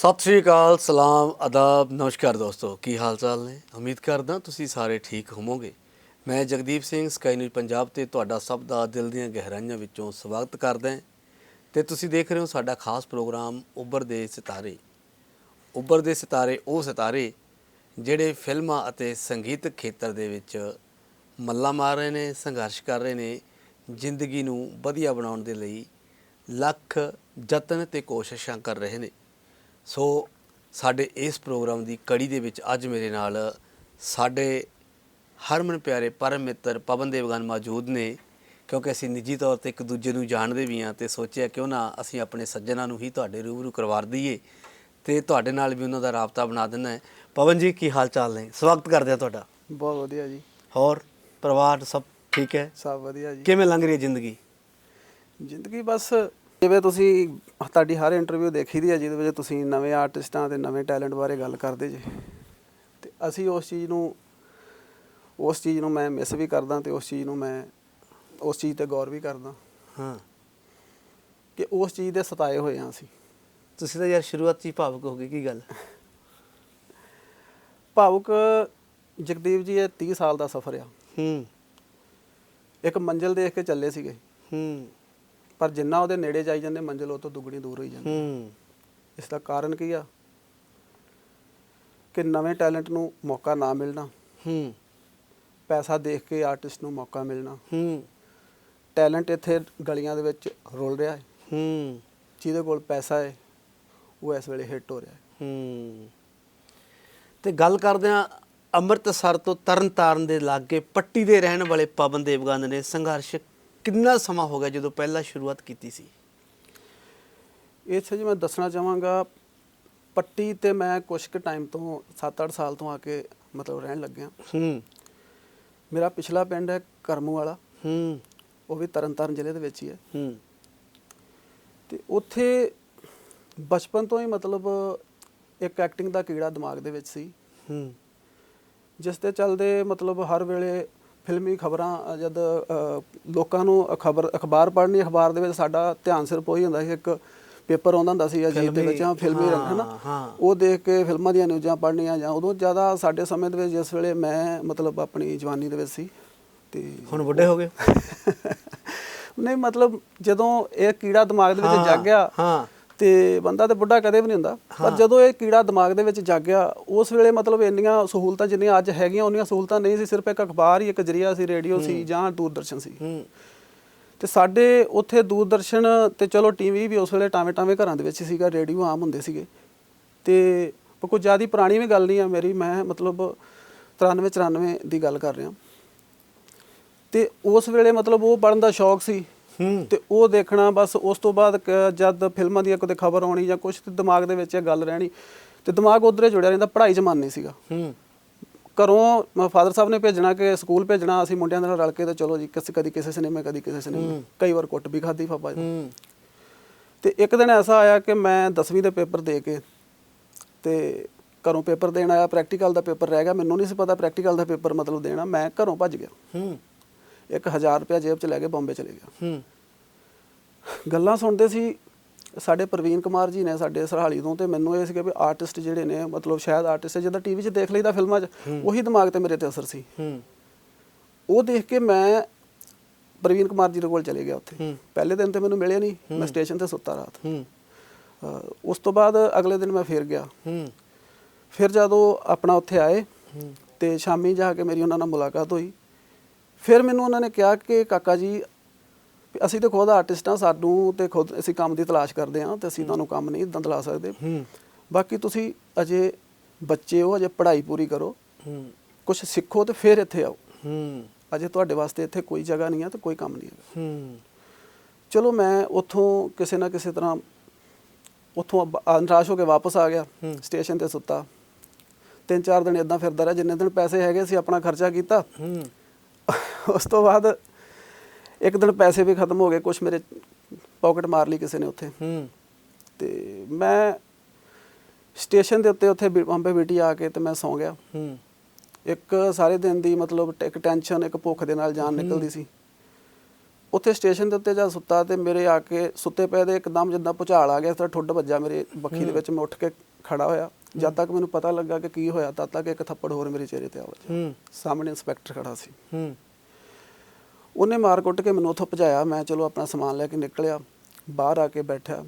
ਸਤਿ ਸ਼੍ਰੀ ਅਕਾਲ, ਸਲਾਮ ਆਦਾਬ ਨਮਸਕਾਰ ਦੋਸਤੋ। ਕੀ ਹਾਲ ਚਾਲ ਨੇ? ਉਮੀਦ ਕਰਦਾ ਤੁਸੀਂ ਸਾਰੇ ਠੀਕ ਹੋਵੋਗੇ। ਮੈਂ ਜਗਦੀਪ ਸਿੰਘ, ਸਕਾਈ ਨਿਊਜ਼ ਪੰਜਾਬ ਤੇ ਤੁਹਾਡਾ ਸਭ ਦਾ ਦਿਲ ਦੀਆਂ ਗਹਿਰਾਈਆਂ ਵਿੱਚੋਂ ਸਵਾਗਤ ਕਰਦਾ ਹਾਂ। ਤੇ ਤੁਸੀਂ ਦੇਖ ਰਹੇ ਹੋ ਸਾਡਾ ਖਾਸ ਪ੍ਰੋਗਰਾਮ ਉੱਭਰ ਦੇ ਸਿਤਾਰੇ। ਉੱਭਰ ਦੇ ਸਿਤਾਰੇ, ਉਹ ਸਿਤਾਰੇ ਜਿਹੜੇ ਫਿਲਮਾਂ ਅਤੇ ਸੰਗੀਤਕ ਖੇਤਰ ਦੇ ਵਿੱਚ ਮੱਲਾ ਮਾਰ ਰਹੇ ਨੇ, ਸੰਘਰਸ਼ ਕਰ ਰਹੇ ਨੇ, ਜ਼ਿੰਦਗੀ ਨੂੰ ਵਧੀਆ ਬਣਾਉਣ ਦੇ ਲਈ ਲੱਖ ਯਤਨ ਤੇ ਕੋਸ਼ਿਸ਼ਾਂ ਕਰ ਰਹੇ ਨੇ। ਸੋ ਸਾਡੇ ਇਸ ਪ੍ਰੋਗਰਾਮ ਦੀ ਕੜੀ ਦੇ ਵਿੱਚ ਅੱਜ ਮੇਰੇ ਨਾਲ ਸਾਡੇ ਹਰਮਨ ਪਿਆਰੇ ਪਰਮ ਮਿੱਤਰ ਪਵਨ ਦੇਵਗਨ ਮੌਜੂਦ ਨੇ ਕਿਉਂਕਿ ਅਸੀਂ ਨਿੱਜੀ ਤੌਰ ਤੇ ਇੱਕ ਦੂਜੇ ਨੂੰ ਜਾਣਦੇ ਵੀ ਹਾਂ ਤੇ ਸੋਚਿਆ ਕਿਉਂ ਨਾ ਅਸੀਂ ਆਪਣੇ ਸੱਜਣਾ ਨੂੰ ਹੀ ਤੁਹਾਡੇ ਰੂਬਰੂ ਕਰਵਾ ਦਈਏ ਤੇ ਤੁਹਾਡੇ ਨਾਲ ਵੀ ਉਹਨਾਂ ਦਾ ਰਾਬਤਾ ਬਣਾ ਦੇਣਾ ਹੈ। ਪਵਨ ਜੀ ਕੀ ਹਾਲ ਚਾਲ ਨੇ? ਸਵਾਗਤ ਕਰਦੇ ਹਾਂ ਤੁਹਾਡਾ। ਬਹੁਤ ਵਧੀਆ ਜੀ। ਹੋਰ ਪਰਿਵਾਰ ਸਭ ਠੀਕ ਹੈ? ਸਭ ਵਧੀਆ ਜੀ। ਕਿਵੇਂ ਲੰਘ ਰਹੀ ਹੈ ਜ਼ਿੰਦਗੀ? ਜ਼ਿੰਦਗੀ ਬਸ ਜਿਵੇਂ ਤੁਸੀਂ ਤੁਹਾਡੀ ਹਰ ਇੰਟਰਵਿਊ ਦੇਖੀ ਦੀ ਹੈ ਜਿਹਦੇ ਵਿੱਚ ਤੁਸੀਂ ਨਵੇਂ ਆਰਟਿਸਟਾਂ ਤੇ ਨਵੇਂ ਟੈਲੈਂਟ ਬਾਰੇ ਗੱਲ ਕਰਦੇ ਜੇ। ਤੇ ਅਸੀਂ ਉਸ ਚੀਜ਼ ਨੂੰ ਉਸ ਚੀਜ਼ ਨੂੰ ਮੈਂ ਮਿਸ ਵੀ ਕਰਦਾ ਤੇ ਉਸ ਚੀਜ਼ ਨੂੰ ਮੈਂ ਉਸ ਚੀਜ਼ ਤੇ ਗੌਰ ਵੀ ਕਰਦਾ। ਹਾਂ। ਕਿ ਉਸ ਚੀਜ਼ ਦੇ ਸਤਾਏ ਹੋਏ ਆ ਅਸੀਂ। ਤੁਸੀਂ ਤਾਂ ਯਾਰ ਸ਼ੁਰੂਆਤ ਹੀ ਭਾਵੁਕ ਹੋ ਗਏ ਕੀ ਗੱਲ? ਭਾਵੁਕ ਜਗਦੀਪ ਜੀ ਇਹ 30 ਸਾਲ ਦਾ ਸਫ਼ਰ ਆ। ਹੂੰ। ਇੱਕ ਮੰਜ਼ਿਲ ਦੇਖ ਕੇ ਚੱਲੇ ਸੀਗੇ। ਹੂੰ। ਪਰ ਜਿੰਨਾ ਉਹਦੇ ਨੇੜੇ ਜਾਈ ਜਾਂਦੇ ਮੰਜ਼ਿਲ ਉਹ ਤੋਂ ਦੁੱਗਣੀ ਦੂਰ ਹੋਈ ਜਾਂਦੀ ਹੂੰ। ਇਸ ਦਾ ਕਾਰਨ ਕੀ ਆ? ਕਿ ਨਵੇਂ ਟੈਲੈਂਟ ਨੂੰ ਮੌਕਾ ਨਾ ਮਿਲਣਾ। ਹੂੰ। ਪੈਸਾ ਦੇਖ ਕੇ ਆਰਟਿਸਟ ਨੂੰ ਮੌਕਾ ਮਿਲਣਾ। ਹੂੰ। ਟੈਲੈਂਟ ਇੱਥੇ ਗਲੀਆਂ ਦੇ ਵਿੱਚ ਰੁਲ ਰਿਹਾ ਹੈ। ਹੂੰ। ਜਿਹਦੇ ਕੋਲ ਪੈਸਾ ਹੈ ਉਹ ਇਸ ਵੇਲੇ ਹਿੱਟ ਹੋ ਰਿਹਾ ਹੈ। ਹੂੰ। ਤੇ ਗੱਲ ਕਰਦੇ ਆ ਅੰਮ੍ਰਿਤਸਰ ਤੋਂ ਤਰਨਤਾਰਨ ਦੇ ਲਾਗੇ ਪੱਟੀ ਦੇ ਰਹਿਣ ਵਾਲੇ ਪਵਨ ਦੇਵਗਨ ਨੇ ਸੰਘਰਸ਼ ਕਿੰਨਾ ਸਮਾਂ ਹੋ ਗਿਆ ਜਦੋਂ ਪਹਿਲਾਂ ਸ਼ੁਰੂਆਤ ਕੀਤੀ ਸੀ? ਇਹ 'ਚ ਜੀ ਮੈਂ ਦੱਸਣਾ ਚਾਹਾਂਗਾ ਪੱਟੀ ਤੇ ਮੈਂ ਕੁਝ ਕੁ ਟਾਈਮ ਤੋਂ 7-8 ਸਾਲ ਤੋਂ ਆ ਕੇ ਮਤਲਬ ਰਹਿਣ ਲੱਗਿਆ। ਹੂੰ। ਮੇਰਾ ਪਿਛਲਾ ਪਿੰਡ ਹੈ ਕਰਮੂ ਵਾਲਾ। ਹੂੰ। ਉਹ ਵੀ ਤਰਨਤਾਰਨ ਜ਼ਿਲ੍ਹੇ ਦੇ ਵਿੱਚ ਹੀ ਹੈ। ਹੂੰ। ਤੇ ਉੱਥੇ ਬਚਪਨ ਤੋਂ ਹੀ ਮਤਲਬ ਇੱਕ ਐਕਟਿੰਗ ਦਾ ਕੀੜਾ ਦਿਮਾਗ ਦੇ ਵਿੱਚ ਸੀ। ਹੂੰ। ਜਿਸ ਦੇ ਚੱਲਦੇ ਮਤਲਬ ਹਰ ਵੇਲੇ ਫਿਲਮੀ ਖਬਰਾਂ ਜਦ ਲੋਕਾਂ ਨੂੰ ਖਬਰ ਅਖਬਾਰ ਪੜ੍ਹਨੀ ਅਖਬਾਰ ਦੇ ਵਿੱਚ ਸਾਡਾ ਧਿਆਨ ਸਿਰਫ ਉਹੀ ਹੁੰਦਾ ਸੀ ਇੱਕ ਪੇਪਰ ਆਉਂਦਾ ਹੁੰਦਾ ਸੀ ਅਜੀਤ ਦੇ ਵਿੱਚ ਹਾਂ ਫਿਲਮੀ ਹਨਾ। ਉਹ ਦੇਖ ਕੇ ਫਿਲਮਾਂ ਦੀਆਂ ਨਿਊਜ਼ਾਂ ਪੜ੍ਹਨੀਆਂ ਜਾਂ ਉਦੋਂ ਜ਼ਿਆਦਾ ਸਾਡੇ ਸਮੇਂ ਦੇ ਵਿੱਚ ਜਿਸ ਵੇਲੇ ਮੈਂ ਮਤਲਬ ਆਪਣੀ ਜਵਾਨੀ ਦੇ ਵਿੱਚ ਸੀ ਤੇ ਹੁਣ ਵੱਡੇ ਹੋ ਗਏ ਨਹੀਂ ਮਤਲਬ ਜਦੋਂ ਇਹ ਕੀੜਾ ਦਿਮਾਗ ਦੇ ਵਿੱਚ ਜਾਗਿਆ ਹਾਂ। ਤੇ ਬੰਦਾ ਤੇ ਬੁੱਢਾ ਕਦੇ ਵੀ ਨਹੀਂ ਹੁੰਦਾ। ਪਰ ਜਦੋਂ ਇਹ ਕੀੜਾ ਦਿਮਾਗ ਦੇ ਵਿੱਚ ਜਾਗਿਆ ਉਸ ਵੇਲੇ ਮਤਲਬ ਇੰਨੀਆਂ ਸਹੂਲਤਾਂ ਜਿੰਨੀਆਂ ਅੱਜ ਹੈਗੀਆਂ ਉਹਨੀਆਂ ਸਹੂਲਤਾਂ ਨਹੀਂ ਸੀ ਸਿਰਫ ਇੱਕ ਅਖਬਾਰ ਹੀ ਇੱਕ ਜਰੀਆ ਸੀ ਰੇਡੀਓ ਸੀ ਜਾਂ ਦੂਰਦਰਸ਼ਨ ਸੀ। ਤੇ ਸਾਡੇ ਉੱਥੇ ਦੂਰਦਰਸ਼ਨ ਤੇ ਚਲੋ ਟੀਵੀ ਵੀ ਉਸ ਵੇਲੇ ਟਾਵੇਂ ਟਾਵੇਂ ਘਰਾਂ ਦੇ ਵਿੱਚ ਸੀਗਾ ਰੇਡੀਓ ਆਮ ਹੁੰਦੇ ਸੀਗੇ। ਤੇ ਕੋਈ ਜ਼ਿਆਦਾ ਪੁਰਾਣੀ ਵੀ ਗੱਲ ਨਹੀਂ ਆ ਮੇਰੀ ਮੈਂ ਮਤਲਬ 93 94 ਦੀ ਗੱਲ ਕਰ ਰਿਹਾ। ਤੇ ਉਸ ਵੇਲੇ ਮਤਲਬ ਉਹ ਪੜਨ ਦਾ ਸ਼ੌਕ ਸੀ। ਤੇ ਉਹ ਦੇਖਣਾ ਬਸ ਉਸ ਤੋਂ ਬਾਅਦ ਜਦ ਫਿਲਮਾਂ ਦੀ ਕੋਈ ਖਬਰ ਆਉਣੀ ਜਾਂ ਕੁਝ ਤੇ ਦਿਮਾਗ ਦੇ ਵਿੱਚ ਇਹ ਗੱਲ ਰਹਿਣੀ। ਤੇ ਦਿਮਾਗ ਉਧਰੇ ਜੁੜਿਆ ਰਹਿੰਦਾ ਪੜ੍ਹਾਈ 'ਚ ਮਨ ਨਹੀਂ ਸੀਗਾ। ਹੂੰ। ਘਰੋਂ ਫਾਦਰ ਸਾਹਿਬ ਨੇ ਭੇਜਣਾ ਕਿ ਸਕੂਲ ਭੇਜਣਾ ਅਸੀਂ ਮੁੰਡਿਆਂ ਦੇ ਨਾਲ ਰਲ ਕੇ ਤੇ ਚਲੋ ਜੀ ਕਿਸੇ ਕਦੀ ਕਿਸੇ ਸਿਨੇਮੇ ਕਦੀ ਕਿਸੇ ਸਿਨੇਮੇ। ਕਈ ਵਾਰ ਕੁੱਟ ਵੀ ਖਾਧੀ ਪਾਪਾ ਜੀ। ਤੇ ਇੱਕ ਦਿਨ ਐਸਾ ਆਇਆ ਕਿ ਮੈਂ 10ਵੀਂ ਦੇ ਪੇਪਰ ਦੇ ਕੇ ਤੇ ਘਰੋਂ ਪੇਪਰ ਦੇਣ ਆਇਆ ਪ੍ਰੈਕਟੀਕਲ ਦਾ ਪੇਪਰ ਰਹਿ ਗਿਆ। ਮੈਨੂੰ ਨਹੀਂ ਸੀ ਪਤਾ ਪ੍ਰੈਕਟੀਕਲ ਦਾ ਪੇਪਰ ਮਤਲਬ ਦੇਣਾ ਮੈਂ ਘਰੋਂ ਭੱਜ ਗਿਆ। ਹੂੰ। ਇੱਕ 1000 ਰੁਪਇਆ ਜੇਬ 'ਚ ਲੈ ਕੇ ਬੰਬੇ ਚਲੇ ਗਿਆ। ਹੂੰ। ਗੱਲਾਂ ਸੁਣਦੇ ਸੀ ਸਾਡੇ ਪ੍ਰਵੀਨ ਕੁਮਾਰ ਜੀ ਨੇ ਸਾਡੇ ਸਰਹਾਲੀ ਤੋਂ ਤੇ ਮੈਨੂੰ ਇਹ ਸੀ ਕਿ ਵੀ ਆਰਟਿਸਟ ਜਿਹੜੇ ਨੇ ਮਤਲਬ ਸ਼ਾਇਦ ਆਰਟਿਸਟ ਜਿੱਦਾਂ ਟੀਵੀ 'ਚ ਦੇਖ ਲਈਦਾ ਫਿਲਮਾਂ 'ਚ ਉਹੀ ਦਿਮਾਗ ਤੇ ਮੇਰੇ ਤੇ ਅਸਰ ਸੀ। ਹੂੰ। ਉਹ ਦੇਖ ਕੇ ਮੈਂ ਪ੍ਰਵੀਨ ਕੁਮਾਰ ਜੀ ਦੇ ਕੋਲ ਚਲੇ ਗਿਆ ਉੱਥੇ। ਹੂੰ। ਪਹਿਲੇ ਦਿਨ ਤੇ ਮੈਨੂੰ ਮਿਲਿਆ ਨਹੀਂ ਮੈਂ ਸਟੇਸ਼ਨ ਤੇ ਸੁੱਤਾ ਰਾਤ। ਹੂੰ। ਉਸ ਤੋਂ ਬਾਅਦ ਅਗਲੇ ਦਿਨ ਮੈਂ ਫੇਰ ਗਿਆ। ਹੂੰ। ਫਿਰ ਜਦੋਂ ਆਪਣਾ ਉੱਥੇ ਆਏ ਹੂੰ। ਤੇ ਸ਼ਾਮੀ ਜਾ ਕੇ ਮੇਰੀ ਉਹਨਾਂ ਨਾਲ ਮੁਲਾਕਾਤ ਹੋਈ। ਫਿਰ ਮੈਨੂੰ ਉਹਨਾਂ ਨੇ ਕਿਹਾ ਕਿ ਕਾਕਾ ਜੀ ਅਸੀਂ ਤੇ ਖੁਦ ਆਰਟਿਸਟ ਹਾਂ ਸਾਨੂੰ ਤੇ ਖੁਦ ਅਸੀਂ ਕੰਮ ਦੀ ਤਲਾਸ਼ ਕਰਦੇ ਹਾਂ ਤੇ ਅਸੀਂ ਤੁਹਾਨੂੰ ਕੰਮ ਨਹੀਂ ਇਦਾਂ ਦਿਲਾ ਸਕਦੇ। ਹੂੰ। ਬਾਕੀ ਤੁਸੀਂ ਅਜੇ ਬੱਚੇ ਹੋ ਅਜੇ ਪੜ੍ਹਾਈ ਪੂਰੀ ਕਰੋ। ਹੂੰ। ਕੁਝ ਸਿੱਖੋ ਤੇ ਫਿਰ ਇੱਥੇ ਆਓ। ਹੂੰ। ਅਜੇ ਤੁਹਾਡੇ ਵਾਸਤੇ ਇੱਥੇ ਕੋਈ ਜਗ੍ਹਾ ਨਹੀਂ ਹੈ ਤੇ ਕੋਈ ਕੰਮ ਨਹੀਂ ਹੂੰ। ਚਲੋ ਮੈਂ ਉੱਥੋਂ ਕਿਸੇ ਨਾ ਕਿਸੇ ਤਰ੍ਹਾਂ ਉੱਥੋਂ ਅਬ- ਆ- ਨਿਰਾਸ਼ ਹੋ ਕੇ ਵਾਪਸ ਆ ਗਿਆ। ਸਟੇਸ਼ਨ ਤੇ ਸੁੱਤਾ। ਤਿੰਨ ਚਾਰ ਦਿਨ ਇਦਾਂ ਫਿਰਦਾ ਰਿਹਾ ਜਿੰਨੇ ਦਿਨ ਪੈਸੇ ਹੈਗੇ ਸੀ ਆਪਣਾ ਖਰਚਾ ਕੀਤਾ। ਹੂੰ। ਉਸ ਤੋਂ ਬਾਅਦ ਇੱਕ ਦਿਨ ਪੈਸੇ ਵੀ ਖਤਮ ਹੋ ਗਏ ਕੁਝ ਮੇਰੇ ਪਾਕਟ ਮਾਰ ਲਈ ਕਿਸੇ ਨੇ ਉੱਥੇ। ਹੂੰ। ਤੇ ਮੈਂ ਸਟੇਸ਼ਨ ਦੇ ਉੱਤੇ ਉੱਥੇ ਬੰਬੇ ਬੀਟੀ ਆ ਕੇ ਤੇ ਮੈਂ ਸੌਂ ਗਿਆ। ਹੂੰ। ਇੱਕ ਸਾਰੇ ਦਿਨ ਦੀ ਮਤਲਬ ਇੱਕ ਟੈਨਸ਼ਨ ਇੱਕ ਭੁੱਖ ਦੇ ਨਾਲ ਜਾਨ ਨਿਕਲਦੀ ਸੀ। ਉੱਥੇ ਸਟੇਸ਼ਨ ਦੇ ਉੱਤੇ ਜਦ ਸੁੱਤਾ ਤੇ ਮੇਰੇ ਆ ਕੇ ਸੁੱਤੇ ਪਏ ਦੇ ਇੱਕਦਮ ਜਿੱਦਾਂ ਭੁਚਾਲ ਆ ਗਿਆ ਤਾਂ ਠੁੱਡ ਵੱਜਾ ਮੇਰੇ ਬੱਖੀ ਦੇ ਵਿੱਚ। ਮੈਂ ਉੱਠ ਕੇ ਖੜਾ ਹੋਇਆ। ਜਦ ਤੱਕ ਮੈਨੂੰ ਪਤਾ ਲੱਗਾ ਕਿ ਕੀ ਹੋਇਆ ਤਦ ਤੱਕ ਇੱਕ ਥੱਪੜ ਹੋਰ ਮੇਰੇ ਚਿਹਰੇ ਤੇ ਆ ਵੱਜਾ ਹੂੰ। ਸਾਹਮਣੇ ਇੰਸਪੈਕਟਰ ਖੜਾ ਸੀ। ਉਹਨੇ ਮਾਰ ਕੁੱਟ ਕੇ ਮੈਨੂੰ ਉੱਥੋਂ ਭਜਾਇਆ। ਮੈਂ ਚਲੋ ਆਪਣਾ ਸਮਾਨ ਲੈ ਕੇ ਨਿਕਲਿਆ ਬਾਹਰ ਆ ਕੇ ਬੈਠਾ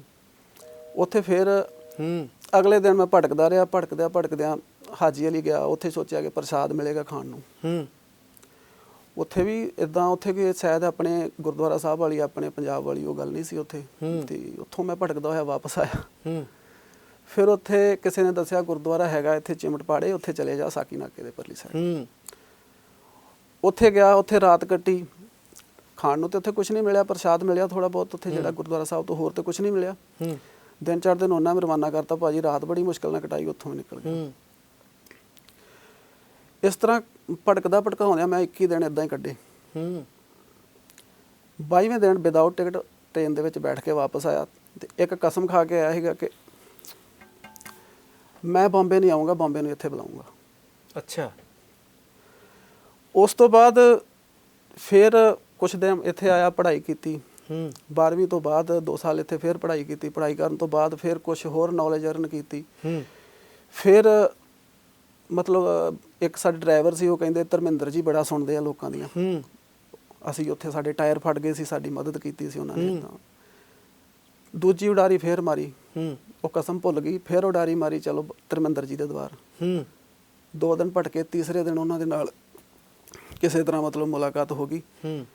ਉੱਥੇ ਫਿਰ ਹੂੰ। ਅਗਲੇ ਦਿਨ ਮੈਂ ਭਟਕਦਾ ਰਿਹਾ ਭਟਕਦਿਆਂ ਭਟਕਦਿਆਂ ਹਾਜੀ ਅਲੀ ਗਿਆ। ਉੱਥੇ ਸੋਚਿਆ ਕਿ ਪ੍ਰਸਾਦ ਮਿਲੇਗਾ ਖਾਣ ਨੂੰ। ਹੂੰ। ਉੱਥੇ ਵੀ ਇਦਾਂ ਉੱਥੇ ਕਿ ਸ਼ਾਇਦ ਆਪਣੇ ਗੁਰਦੁਆਰਾ ਸਾਹਿਬ ਵਾਲੀ ਆਪਣੇ ਪੰਜਾਬ ਵਾਲੀ ਉਹ ਗੱਲ ਨਹੀਂ ਸੀ ਉੱਥੇ। ਤੇ ਉੱਥੋਂ ਮੈਂ ਭਟਕਦਾ ਹੋਇਆ ਵਾਪਸ ਆਇਆ। ਹੂੰ। ਫਿਰ ਉੱਥੇ ਕਿਸੇ ਨੇ ਦੱਸਿਆ ਗੁਰਦੁਆਰਾ ਹੈਗਾ ਇੱਥੇ ਚਿਮਟ ਪਾੜੇ ਉੱਥੇ ਚਲੇ ਜਾ ਸਾਕੀ ਨਾਕੇ ਦੇ ਪਰਲੀ ਸਾਈਡ ਹੂੰ। ਉੱਥੇ ਗਿਆ ਉੱਥੇ ਰਾਤ ਕੱਟੀ। ਖਾਣ ਨੂੰ ਤੇ ਉੱਥੇ ਕੁਝ ਨਹੀਂ ਮਿਲਿਆ ਪ੍ਰਸ਼ਾਦ ਮਿਲਿਆ ਥੋੜਾ ਬਹੁਤ ਉੱਥੇ ਜਿਹੜਾ ਗੁਰਦੁਆਰਾ ਸਾਹਿਬ ਤੋਂ ਹੋਰ ਤੇ ਕੁਝ ਨਹੀਂ ਮਿਲਿਆ। ਹੂੰ। ਦਿਨ ਚਾਰ ਦਿਨ ਉਹਨਾਂ ਮੈਂ ਰਵਾਨਾ ਕਰਤਾ ਭਾਜੀ ਰਾਤ ਬੜੀ ਮੁਸ਼ਕਲ ਨਾਲ ਕਟਾਈ ਉੱਥੋਂ ਵੀ ਨਿਕਲ ਗਿਆ ਹੂੰ। ਇਸ ਤਰ੍ਹਾਂ ਭਟਕਦਾ ਭਟਕਾਉਂਦਿਆਂ ਮੈਂ 21 ਦਿਨ ਇਦਾਂ ਹੀ ਕੱਢੇ। ਹੂੰ। 22ਵੇਂ ਦਿਨ ਵਿਦਆਊਟ ਟਿਕਟ ਟ੍ਰੇਨ ਦੇ ਵਿੱਚ ਬੈਠ ਕੇ ਵਾਪਸ ਆਇਆ ਤੇ ਇੱਕ ਕਸਮ ਖਾ ਕੇ ਆਇਆ ਸੀਗਾ ਕਿ ਮੈਂ ਬੰਬੇ ਨਹੀਂ ਆਉਂਗਾ ਬੰਬੇ ਨੂੰ ਇੱਥੇ ਬੁਲਾਉਂਗਾ ਅੱਛਾ। ਉਸ ਤੋਂ ਬਾਅਦ ਫਿਰ ਕੁਝ ਦਿਨ ਇੱਥੇ ਆਇਆ ਪੜ੍ਹਾਈ ਕੀਤੀ। ਹੂੰ। 12ਵੀਂ ਤੋਂ ਬਾਅਦ 2 ਸਾਲ ਇੱਥੇ ਫਿਰ ਪੜ੍ਹਾਈ ਕੀਤੀ। ਪੜ੍ਹਾਈ ਕਰਨ ਤੋਂ ਬਾਅਦ ਫਿਰ ਕੁਝ ਹੋਰ ਨੌਲੇਜ ਅਰਨ ਕੀਤੀ। ਹੂੰ। ਫਿਰ ਮਤਲਬ ਇੱਕ ਸਾਡੇ ਡਰਾਈਵਰ ਸੀ ਉਹ ਕਹਿੰਦੇ ਧਰਮਿੰਦਰ ਜੀ ਬੜਾ ਸੁਣਦੇ ਆ ਲੋਕਾਂ ਦੀਆਂ। ਹੂੰ। ਅਸੀਂ ਉੱਥੇ ਸਾਡੇ ਟਾਇਰ ਫਟ ਗਏ ਸੀ ਸਾਡੀ ਮਦਦ ਕੀਤੀ ਸੀ ਉਹਨਾਂ ਨੇ। ਤਾਂ। ਦੂਜੀ ਉਡਾਰੀ ਫੇਰ ਮਾਰੀ। ਹੂੰ। ਉਹ ਕਸਮ ਭੁੱਲ ਗਈ ਫੇਰ ਉਡਾਰੀ ਮਾਰੀ ਚਲੋ ਧਰਮਿੰਦਰ ਜੀ ਦੇ ਦਵਾਰ ਹੂੰ। ਦੋ ਦਿਨ ਭਟਕੇ ਤੀਸਰੇ ਦਿਨ ਉਹਨਾਂ ਦੇ ਨਾਲ ਕਿਸੇ ਤਰ੍ਹਾਂ ਮਤਲਬ ਮੁਲਾਕਾਤ ਹੋ ਗਈ। ਹੂੰ।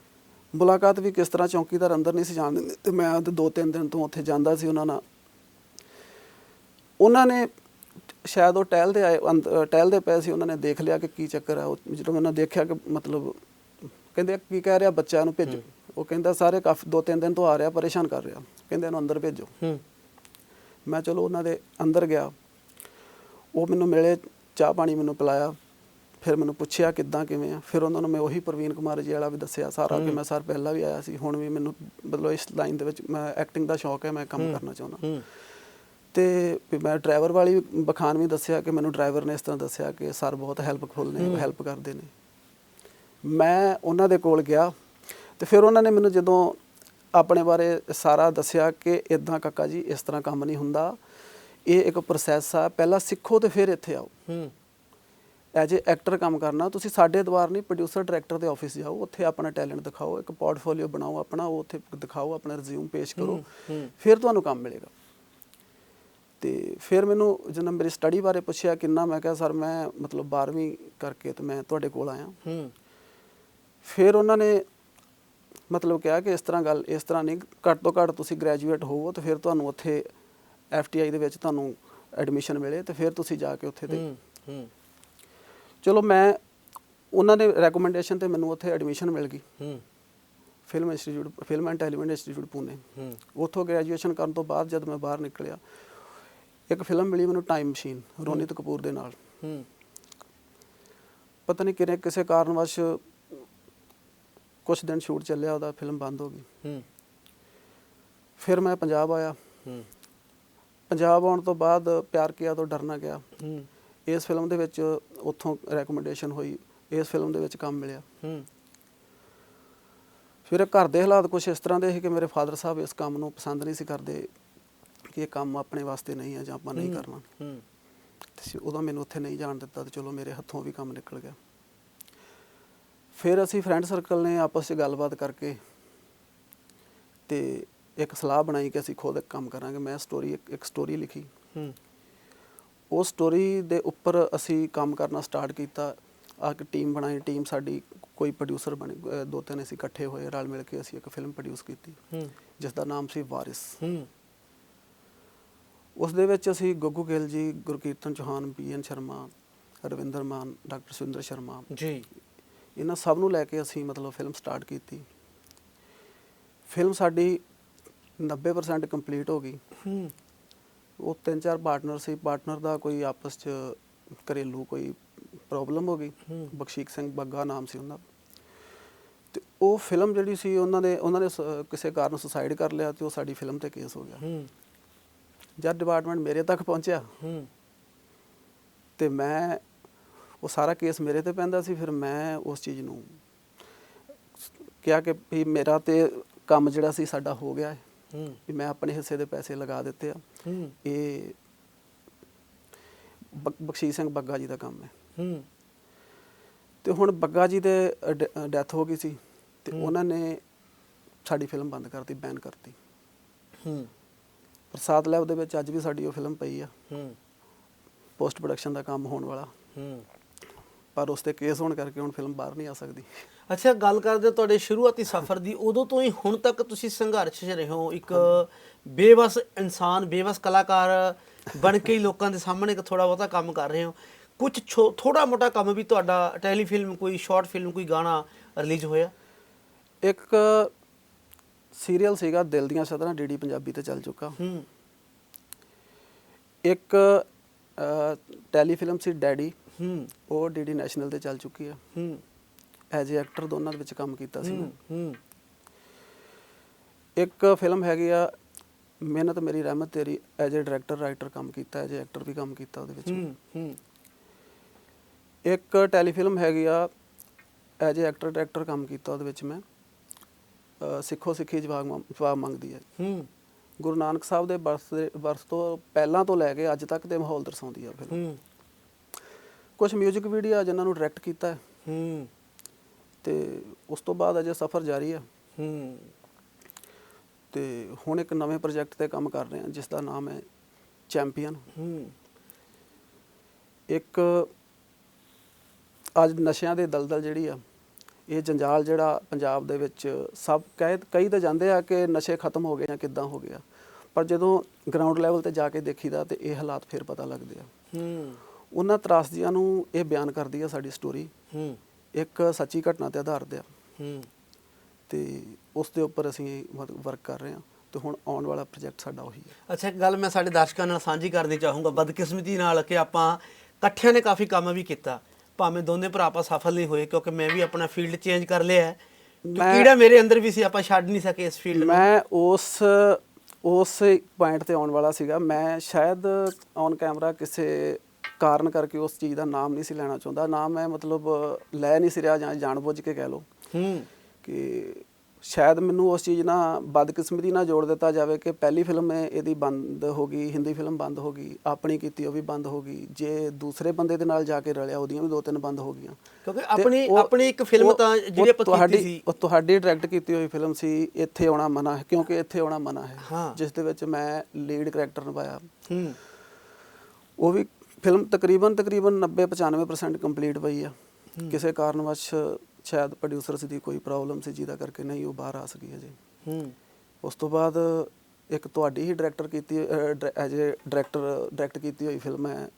ਮੁਲਾਕਾਤ ਵੀ ਕਿਸ ਤਰ੍ਹਾਂ ਚੌਕੀਦਾਰ ਅੰਦਰ ਨਹੀਂ ਸੀ ਜਾਣ ਦਿੰਦੇ ਤੇ ਮੈਂ ਤੇ ਦੋ ਤਿੰਨ ਦਿਨ ਤੋਂ ਉੱਥੇ ਜਾਂਦਾ ਸੀ ਉਹਨਾਂ ਨਾਲ। ਉਹਨਾਂ ਨੇ ਸ਼ਾਇਦ ਉਹ ਟਹਿਲਦੇ ਆਏ ਅੰਦ- ਅਹ ਟਹਿਲਦੇ ਪਏ ਸੀ ਉਹਨਾਂ ਨੇ ਦੇਖ ਲਿਆ ਕਿ ਕੀ ਚੱਕਰ ਉਹ ਜਦੋਂ ਉਹਨਾਂ ਦੇਖਿਆ ਕਿ ਮਤਲਬ ਕਹਿੰਦੇ ਕੀ ਕਹਿ ਰਿਹਾ ਬੱਚਾ ਨੂੰ ਭੇਜੋ। ਉਹ ਕਹਿੰਦਾ ਸਾਰੇ ਕਾਫੀ ਦੋ ਤਿੰਨ ਦਿਨ ਤੋਂ ਆ ਰਿਹਾ ਪਰੇਸ਼ਾਨ ਕਰ ਰਿਹਾ। ਕਹਿੰਦੇ ਇਹਨੂੰ ਅੰਦਰ ਭੇਜੋ। ਹੂੰ। ਮੈਂ ਚਲੋ ਉਹਨਾਂ ਦੇ ਅੰਦਰ ਗਿਆ। ਉਹ ਮੈਨੂੰ ਮਿਲੇ ਚਾਹ ਪਾਣੀ ਮੈਨੂੰ ਪਿਲਾਇਆ। ਫਿਰ ਮੈਨੂੰ ਪੁੱਛਿਆ ਕਿੱਦਾਂ ਕਿਵੇਂ ਆ। ਫਿਰ ਉਹਨਾਂ ਨੂੰ ਮੈਂ ਉਹੀ ਪ੍ਰਵੀਨ ਕੁਮਾਰ ਜੀ ਵਾਲਾ ਵੀ ਦੱਸਿਆ ਸਾਰਾ ਕਿ ਮੈਂ ਸਰ ਪਹਿਲਾਂ ਵੀ ਆਇਆ ਸੀ। ਹੁਣ ਵੀ ਮੈਨੂੰ ਮਤਲਬ ਇਸ ਲਾਈਨ ਦੇ ਵਿੱਚ ਮੈਂ ਐਕਟਿੰਗ ਦਾ ਸ਼ੌਕ ਹੈ ਮੈਂ ਕੰਮ ਕਰਨਾ ਚਾਹੁੰਦਾ। ਤੇ ਮੈਂ ਡਰਾਈਵਰ ਵਾਲੀ ਬਖਾਨ ਵੀ ਦੱਸਿਆ ਕਿ ਮੈਨੂੰ ਡਰਾਈਵਰ ਨੇ ਇਸ ਤਰ੍ਹਾਂ ਦੱਸਿਆ ਕਿ ਸਰ ਬਹੁਤ ਹੈਲਪਫੁਲ ਨੇ ਹੈਲਪ ਕਰਦੇ ਨੇ। ਮੈਂ ਉਹਨਾਂ ਦੇ ਕੋਲ ਗਿਆ ਤੇ ਫਿਰ ਉਹਨਾਂ ਨੇ ਮੈਨੂੰ ਜਦੋਂ ਆਪਣੇ ਬਾਰੇ ਸਾਰਾ ਦੱਸਿਆ ਕਿ ਇਦਾਂ ਕਾਕਾ ਜੀ ਇਸ ਤਰ੍ਹਾਂ ਕੰਮ ਨਹੀਂ ਹੁੰਦਾ। ਇਹ ਇੱਕ ਪ੍ਰੋਸੈਸ ਆ। ਪਹਿਲਾਂ ਸਿੱਖੋ ਤੇ ਫਿਰ ਇੱਥੇ ਆਓ। ਹੂੰ। ਐਜ ਏ ਐਕਟਰ ਕੰਮ ਕਰਨਾ ਤੁਸੀਂ ਸਾਡੇ ਦੁਆਰ ਨਹੀਂ ਪ੍ਰੋਡਿਊਸਰ ਡਾਇਰੈਕਟਰ ਦੇ ਆਫਿਸ ਜਾਓ। ਉੱਥੇ ਆਪਣਾ ਟੈਲੈਂਟ ਦਿਖਾਓ ਇੱਕ ਪੋਰਟਫੋਲੀਓ ਬਣਾਓ ਆਪਣਾ ਉਹ ਉੱਥੇ ਦਿਖਾਓ ਆਪਣਾ ਰਿਜ਼ਿਊਮ ਪੇਸ਼ ਕਰੋ। ਫਿਰ ਤੁਹਾਨੂੰ ਕੰਮ ਮਿਲੇਗਾ। ਤੇ ਫਿਰ ਮੈਨੂੰ ਜਦੋਂ ਮੇਰੀ ਸਟੱਡੀ ਬਾਰੇ ਪੁੱਛਿਆ ਕਿੰਨਾ ਮੈਂ ਕਿਹਾ ਸਰ ਮੈਂ ਮਤਲਬ 12ਵੀਂ ਕਰਕੇ ਤੇ ਮੈਂ ਤੁਹਾਡੇ ਕੋਲ ਆਇਆ। ਹੂੰ। ਫਿਰ ਉਹਨਾਂ ਨੇ ਮਤਲਬ ਕਿਹਾ ਕਿ ਇਸ ਤਰ੍ਹਾਂ ਗੱਲ ਇਸ ਤਰ੍ਹਾਂ ਨਹੀਂ ਘੱਟ ਤੋਂ ਘੱਟ ਤੁਸੀਂ ਗ੍ਰੈਜੂਏਟ ਹੋਵੋ ਤੇ ਫਿਰ ਤੁਹਾਨੂੰ ਉੱਥੇ ਐਫਟੀਆਈ ਦੇ ਵਿੱਚ ਤੁਹਾਨੂੰ ਐਡਮਿਸ਼ਨ ਮਿਲੇ ਤੇ ਫਿਰ ਤੁਸੀਂ ਜਾ ਕੇ ਉੱਥੇ ਤੇ ਚਲੋ ਮੈਂ ਉਹਨਾਂ ਦੇ ਰეკਮੈਂਡੇਸ਼ਨ ਤੇ ਮੈਨੂੰ ਉੱਥੇ ਐਡਮਿਸ਼ਨ ਮਿਲ ਗਈ। ਹੂੰ। Film institute film and television institute ਹੂੰ। ਉੱਥੋਂ ਗ੍ਰੈਜੂਏਸ਼ਨ ਕਰਨ ਤੋਂ ਬਾਅਦ ਜਦ ਮੈਂ ਬਾਹਰ ਨਿਕਲਿਆ ਇੱਕ ਫਿਲਮ ਮਿਲੀ ਮੈਨੂੰ ਟਾਈਮ ਮਸ਼ੀਨ ਰੋਨਿਤ ਕਪੂਰ ਦੇ ਨਾਲ। ਹੂੰ। ਪਤਾ ਨਹੀਂ ਕਿਰੇ ਕਿਸੇ ਕਾਰਨਵਸ਼ ਕੁਝ ਦਿਨ ਸ਼ੂਟ ਚੱਲਿਆ ਉਹਦਾ ਫਿਲਮ ਬੰਦ ਹੋ ਗਈ। ਹੂੰ। ਫਿਰ ਮੈਂ ਪੰਜਾਬ ਆਇਆ। ਹੂੰ। ਪੰਜਾਬ ਆਉਣ ਤੋਂ ਬਾਅਦ ਪਿਆਰ ਕੀਆ ਤੋਂ ਡਰਨਾ ਗਿਆ ਹੂੰ। ਇਸ ਫਿਲਮ ਦੇ ਵਿੱਚ ਉੱਥੋਂ ਰეკਮੈਂਡੇਸ਼ਨ ਹੋਈ ਇਸ ਫਿਲਮ ਦੇ ਵਿੱਚ ਕੰਮ ਮਿਲਿਆ। ਹੂੰ। ਫਿਰ ਘਰ ਦੇ ਹਾਲਾਤ ਕੁਝ ਇਸ ਤਰ੍ਹਾਂ ਦੇ ਸੀ ਕਿ ਮੇਰੇ ਫਾਦਰ ਸਾਹਿਬ ਇਸ ਕੰਮ ਨੂੰ ਪਸੰਦ ਨਹੀਂ ਸੀ ਕਰਦੇ ਕਿ ਇਹ ਕੰਮ ਆਪਣੇ ਵਾਸਤੇ ਨਹੀਂ ਹੈ ਜਾਂ ਆਪਾਂ ਨਹੀਂ ਕਰਨਾ। ਹੂੰ। ਤੇ ਉਦੋਂ ਮੈਨੂੰ ਉੱਥੇ ਨਹੀਂ ਜਾਣ ਦਿੱਤਾ ਤੇ ਚਲੋ ਮੇਰੇ ਹੱਥੋਂ ਵੀ ਕੰਮ ਨਿਕਲ ਗਿਆ। ਫਿਰ ਅਸੀਂ ਫਰੈਂਡ ਸਰਕਲ ਨੇ ਆਪਸ 'ਚ ਗੱਲਬਾਤ ਕਰਕੇ ਤੇ ਇੱਕ ਸਲਾਹ ਬਣਾਈ ਕਿ ਅਸੀਂ ਖੁਦ ਇੱਕ ਕੰਮ ਕਰਾਂਗੇ। ਮੈਂ ਸਟੋਰੀ ਇੱਕ ਸਟੋਰੀ ਲਿਖੀ। ਹੂੰ। ਉਹ ਸਟੋਰੀ ਦੇ ਉੱਪਰ ਅਸੀਂ ਕੰਮ ਕਰਨਾ ਸਟਾਰਟ ਕੀਤਾ। ਆ ਇੱਕ ਟੀਮ ਬਣਾਈ। ਟੀਮ ਸਾਡੀ ਕੋਈ ਪ੍ਰੋਡਿਊਸਰ ਬਣੇ। ਦੋ ਤਿੰਨ ਅਸੀਂ ਇਕੱਠੇ ਹੋਏ। ਰਲ ਮਿਲ ਕੇ ਅਸੀਂ ਇੱਕ ਫਿਲਮ ਪ੍ਰੋਡਿਊਸ ਕੀਤੀ। ਹੂੰ। ਜਿਸ ਦਾ ਨਾਮ ਸੀ ਵਾਰਿਸ। ਹੂੰ। ਉਸ ਦੇ ਵਿੱਚ ਅਸੀਂ ਗੱਗੂ ਗਿੱਲ ਜੀ ਗੁਰਕੀਰਤਨ ਚੌਹਾਨ ਬੀਐਨ ਸ਼ਰਮਾ ਰਵਿੰਦਰ ਮਾਨ ਡਾਕਟਰ ਸੁਰਿੰਦਰ ਸ਼ਰਮਾ ਜੀ। ਇਹਨਾਂ ਸਭ ਨੂੰ ਲੈ ਕੇ ਅਸੀਂ ਮਤਲਬ ਫਿਲਮ ਸਟਾਰਟ ਕੀਤੀ। ਫਿਲਮ ਸਾਡੀ 90% ਕੰਪਲੀਟ ਹੋ ਗਈ। ਹੂੰ। ਉਹ ਤਿੰਨ ਚਾਰ ਪਾਰਟਨਰ ਸੀ। ਪਾਰਟਨਰ ਦਾ ਕੋਈ ਆਪਸ 'ਚ ਘਰੇਲੂ ਕੋਈ ਪ੍ਰੋਬਲਮ ਹੋ ਗਈ। ਬਖਸ਼ੀਕ ਸਿੰਘ ਬੱਗਾ ਨਾਮ ਸੀ ਉਹਨਾਂ ਤੇ ਉਹ ਫਿਲਮ ਜਿਹੜੀ ਸੀ ਉਹਨਾਂ ਨੇ ਉਹਨਾਂ ਨੇ ਕਿਸੇ ਕਾਰਨ ਸੁਸਾਈਡ ਕਰ ਲਿਆ ਤੇ ਉਹ ਸਾਡੀ ਫਿਲਮ ਤੇ ਕੇਸ ਹੋ ਗਿਆ। ਹੂੰ। ਜਦ ਡਿਪਾਰਟਮੈਂਟ ਮੇਰੇ ਤੱਕ ਪਹੁੰਚਿਆ ਹੂੰ। ਤੇ ਮੈਂ ਉਹ ਸਾਰਾ ਕੇਸ ਮੇਰੇ ਤੇ ਪੈਂਦਾ ਸੀ ਫਿਰ ਮੈਂ ਉਸ ਚੀਜ਼ ਨੂੰ ਕਿਹਾ ਕਿ ਵੀ ਮੇਰਾ ਤੇ ਕੰਮ ਜਿਹੜਾ ਸੀ ਸਾਡਾ ਹੋ ਗਿਆ ਹੈ। ਵੀ ਮੈਂ ਆਪਣੇ ਹਿੱਸੇ ਦੇ ਪੈਸੇ ਲਗਾ ਦਿੱਤੇ ਆ। ਇਹ ਬਖ- ਬਖਸ਼ੀਸ਼ ਸਿੰਘ ਬੱਗਾ ਜੀ ਦਾ ਕੰਮ ਹੈ। ਹੂੰ। ਤੇ ਹੁਣ ਬੱਗਾ ਜੀ ਦੇ ਡੈਥ ਹੋ ਗਈ ਸੀ ਤੇ ਉਹਨਾਂ ਨੇ ਸਾਡੀ ਫਿਲਮ ਬੰਦ ਕਰਤੀ ਬੈਨ ਕਰਤੀ। ਹੂੰ। ਪ੍ਰਸਾਦ ਲੈਬ ਦੇ ਵਿੱਚ ਅੱਜ ਵੀ ਸਾਡੀ ਉਹ ਫਿਲਮ ਪਈ ਆ। ਹੂੰ। ਪੋਸਟ ਪ੍ਰੋਡਕਸ਼ਨ ਦਾ ਕੰਮ ਹੋਣ ਵਾਲਾ। ਹੂੰ। ਪਰ ਉਸ ਤੇ ਕੇਸ ਹੋਣ ਕਰਕੇ ਹੁਣ ਫਿਲਮ ਬਾਹਰ ਨਹੀਂ ਆ ਸਕਦੀ। ਅੱਛਾ ਗੱਲ ਕਰਦੇ ਤੁਹਾਡੇ ਸ਼ੁਰੂਆਤੀ ਸਫ਼ਰ ਦੀ। ਉਦੋਂ ਤੋਂ ਹੀ ਹੁਣ ਤੱਕ ਤੁਸੀਂ ਸੰਘਰਸ਼ 'ਚ ਰਹੇ ਹੋ। ਇੱਕ ਬੇਵਸ ਇਨਸਾਨ ਬੇਵਸ ਕਲਾਕਾਰ ਬਣ ਕੇ ਹੀ ਲੋਕਾਂ ਦੇ ਸਾਹਮਣੇ ਇੱਕ ਥੋੜਾ ਬਹੁਤਾ ਕੰਮ ਕਰ ਰਹੇ ਹੋ। ਕੁਝ ਥੋੜਾ ਮੋਟਾ ਕੰਮ ਵੀ ਤੁਹਾਡਾ ਟੈਲੀਫਿਲਮ ਕੋਈ ਸ਼ਾਰਟ ਫਿਲਮ ਕੋਈ ਗਾਣਾ ਰਿਲੀਜ਼ ਹੋਇਆ? ਇੱਕ ਸੀਰੀਅਲ ਸੀਗਾ ਦਿਲ ਦੀਆਂ ਸਦਰਾਂ ਡੀਡੀ ਪੰਜਾਬੀ ਤੇ ਚੱਲ ਚੁੱਕਾ। ਹੂੰ। ਇੱਕ ਟੈਲੀਫਿਲਮ ਸੀ ਡੈਡੀ। ਹੂੰ। ਉਹ ਡੀਡੀ ਨੈਸ਼ਨਲ ਤੇ ਚੱਲ ਚੁੱਕੀ ਆ। ਹੂੰ। ਐਜ਼ ਅ ਐਕਟਰ ਦੋਨਾਂ ਦੇ ਵਿੱਚ ਕੰਮ ਕੀਤਾ ਸੀ ਮੈਂ। ਹੂੰ। ਇੱਕ ਫਿਲਮ ਹੈਗੀ ਆ ਮਿਹਨਤ ਮੇਰੀ ਰਹਿਮਤ ਤੇਰੀ ਐਜ਼ ਅ ਡਾਇਰੈਕਟਰ ਰਾਈਟਰ ਕੰਮ ਕੀਤਾ ਐਜ਼ ਅ ਐਕਟਰ ਵੀ ਕੰਮ ਕੀਤਾ ਉਹਦੇ ਵਿੱਚ। ਹੂੰ ਹੂੰ। ਇੱਕ ਟੈਲੀਫਿਲਮ ਹੈਗੀ ਆ ਐਜ਼ ਅ ਐਕਟਰ ਡਾਇਰੈਕਟਰ ਕੰਮ ਕੀਤਾ ਉਹਦੇ ਵਿੱਚ ਮੈਂ। ਸਿੱਖੋ ਸਿੱਖੀ ਜਵਾਬ ਜਵਾਬ ਮੰਗਦੀ ਹੈ ਹੂੰ। ਗੁਰੂ ਨਾਨਕ ਸਾਹਿਬ ਦੇ ਬਰਸ ਦੇ ਬਰਸ ਤੋਂ ਪਹਿਲਾਂ ਤੋਂ ਲੈ ਕੇ ਅੱਜ ਤੱਕ ਦੇ ਮਾਹੌਲ ਦਰਸਾਉਂਦੀ ਆ ਫਿਲਮ। ਹੂੰ। ਕੁਝ 뮤직 ਵੀਡੀਓ ਜਿਨ੍ਹਾਂ ਨੂੰ ਡਾਇਰੈਕਟ ਕੀਤਾ ਹੈ। ਹੂੰ। ਤੇ ਉਸ ਤੋਂ ਬਾਅਦ ਅਜੇ ਸਫ਼ਰ ਜਾਰੀ ਹੈ। ਹੂੰ। ਤੇ ਹੁਣ ਇੱਕ ਨਵੇਂ ਪ੍ਰੋਜੈਕਟ ਤੇ ਕੰਮ ਕਰ ਰਹੇ ਹਾਂ ਜਿਸ ਦਾ ਨਾਮ ਹੈ ਚੈਂਪੀਅਨ ਹੂੰ। ਇੱਕ ਅੱਜ ਨਸ਼ਿਆਂ ਦੇ ਦਲਦਲ ਜਿਹੜੀ ਆ ਇਹ ਜੰਜਾਲ ਜਿਹੜਾ ਪੰਜਾਬ ਦੇ ਵਿੱਚ ਸਭ ਕਹਿ ਕਈ ਤਾਂ ਜਾਂਦੇ ਆ ਕਿ ਨਸ਼ੇ ਖਤਮ ਹੋ ਗਏ ਜਾਂ ਕਿੱਦਾਂ ਹੋ ਗਿਆ ਪਰ ਜਦੋਂ ਗਰਾਊਂਡ ਲੈਵਲ ਤੇ ਜਾ ਕੇ ਦੇਖੀਦਾ ਤੇ ਇਹ ਹਾਲਾਤ ਫਿਰ ਪਤਾ ਲੱਗਦੇ ਆ। ਹੂੰ। ਉਹਨਾਂ ਤਰਾਸਦੀਆਂ ਨੂੰ ਇਹ ਬਿਆਨ ਕਰਦੀ ਆ ਸਾਡੀ ਸਟੋਰੀ ਹੂੰ। ਇੱਕ ਸੱਚੀ ਘਟਨਾ ਤੇ ਆਧਾਰਿਤ ਆ। ਹੂੰ। ਤੇ ਉਸ ਦੇ ਉੱਪਰ ਅਸੀਂ ਵਰਕ ਕਰ ਰਹੇ ਹਾਂ ਤੇ ਹੁਣ ਆਉਣ ਵਾਲਾ ਪ੍ਰੋਜੈਕਟ ਸਾਡਾ ਉਹੀ ਹੈ ਅੱਛਾ ਇੱਕ ਗੱਲ ਮੈਂ ਸਾਡੇ ਦਰਸ਼ਕਾਂ ਨਾਲ ਸਾਂਝੀ ਕਰਨੀ ਚਾਹੂੰਗਾ ਬਦਕਿਸਮਤੀ ਨਾਲ ਕਿ ਆਪਾਂ ਇਕੱਠਿਆਂ ਨੇ ਕਾਫੀ ਕੰਮ ਵੀ ਕੀਤਾ। ਭਾਵੇਂ ਦੋਨੇ ਭਰਾ ਆਪਾਂ ਸਫਲ ਨਹੀਂ ਹੋਏ ਕਿਉਂਕਿ ਮੈਂ ਵੀ ਆਪਣਾ ਫੀਲਡ ਚੇਂਜ ਕਰ ਲਿਆ ਹੈ। ਤੇ ਮੈਂ- ਕੀੜਾ ਮੇਰੇ ਅੰਦਰ ਵੀ ਸੀ ਆਪਾਂ ਛੱਡ ਨਹੀਂ ਸਕੇ ਇਸ ਫੀਲਡ ਨੂੰ। ਮੈਂ ਉਸ ਉਸ ਪੁਆਇੰਟ ਤੇ ਆਉਣ ਵਾਲਾ ਸੀਗਾ। ਮੈਂ ਸ਼ਾਇਦ ਔਨ ਕੈਮਰਾ ਕਿਸੇ ਕਾਰਨ ਕਰਕੇ ਉਸ ਚੀਜ਼ ਦਾ ਨਾਮ ਨਹੀਂ ਸੀ ਲੈਣਾ ਚਾਹੁੰਦਾ। ਨਾ ਮੈਂ ਮਤਲਬ ਲੈ ਨਹੀਂ ਸੀ ਰਿਹਾ ਜਾਂ ਜਾਣਬੁੱਝ ਕੇ ਕਹਿ ਲਓ ਹੂੰ। ਕਿ ਸ਼ਾਇਦ ਮੈਨੂੰ ਉਸ ਚੀਜ਼ ਨਾਲ ਬਦਕਿਸਮਤੀ ਨਾਲ ਜੋੜ ਦਿੱਤਾ ਜਾਵੇ ਕਿ ਪਹਿਲੀ ਫਿਲਮ ਇਹਦੀ ਬੰਦ ਹੋ ਗਈ ਹਿੰਦੀ ਫਿਲਮ ਬੰਦ ਹੋ ਗਈ ਆਪਣੀ ਕੀਤੀ ਉਹ ਵੀ ਬੰਦ ਹੋ ਗਈ ਜੇ ਦੂਸਰੇ ਬੰਦੇ ਦੇ ਨਾਲ ਜਾ ਕੇ ਰਲਿਆ ਉਹਦੀਆਂ ਵੀ ਦੋ ਤਿੰਨ ਬੰਦ ਹੋ ਗਈਆਂ। ਕਿਉਂਕਿ ਆਪਣੀ ਆਪਣੀ ਇੱਕ ਫਿਲਮ ਤਾਂ ਜਿਹੜੀ ਆਪਾਂ ਤੁਹਾਡੀ ਸੀ। ਉਹ ਤੁਹਾਡੀ ਡਾਇਰੈਕਟ ਕੀਤੀ ਹੋਈ ਫਿਲਮ ਸੀ ਇੱਥੇ ਆਉਣਾ ਮਨਾ ਹੈ ਕਿਉਂਕਿ ਇੱਥੇ ਆਉਣਾ ਮਨਾ ਹਾਂ। ਜਿਸ ਦੇ ਵਿੱਚ ਮੈਂ ਲੀਡ ਕਰੈਕਟਰ ਨਿਭਾਇਆ। ਹੂੰ। ਉਹ ਵੀ ਫਿਲਮ ਤਕਰੀਬਨ ਤਕਰੀਬਨ 90 95% ਕੰਪਲੀਟ ਪਈ ਆ। ਕਿਸੇ ਕਾਰਨਵਸ਼ ਸ਼ਾਇਦ ਪ੍ਰੋਡਿਊਸਰਸ ਦੀ ਕੋਈ ਪ੍ਰੋਬਲਮ ਸੀ ਜਿਹਦਾ ਕਰਕੇ ਨਹੀਂ ਉਹ ਬਾਹਰ ਆ ਸਕੀ ਅਜੇ ਹੂੰ। ਉਸ ਤੋਂ ਬਾਅਦ ਇੱਕ ਤੁਹਾਡੀ ਹੀ ਡਾਇਰੈਕਟਰ ਕੀਤੀ ਐਜ਼ ਡਾਇਰੈਕਟਰ ਡਾਇਰੈਕਟ ਕੀਤੀ ਹੋਈ ਫਿਲਮ ਹੈ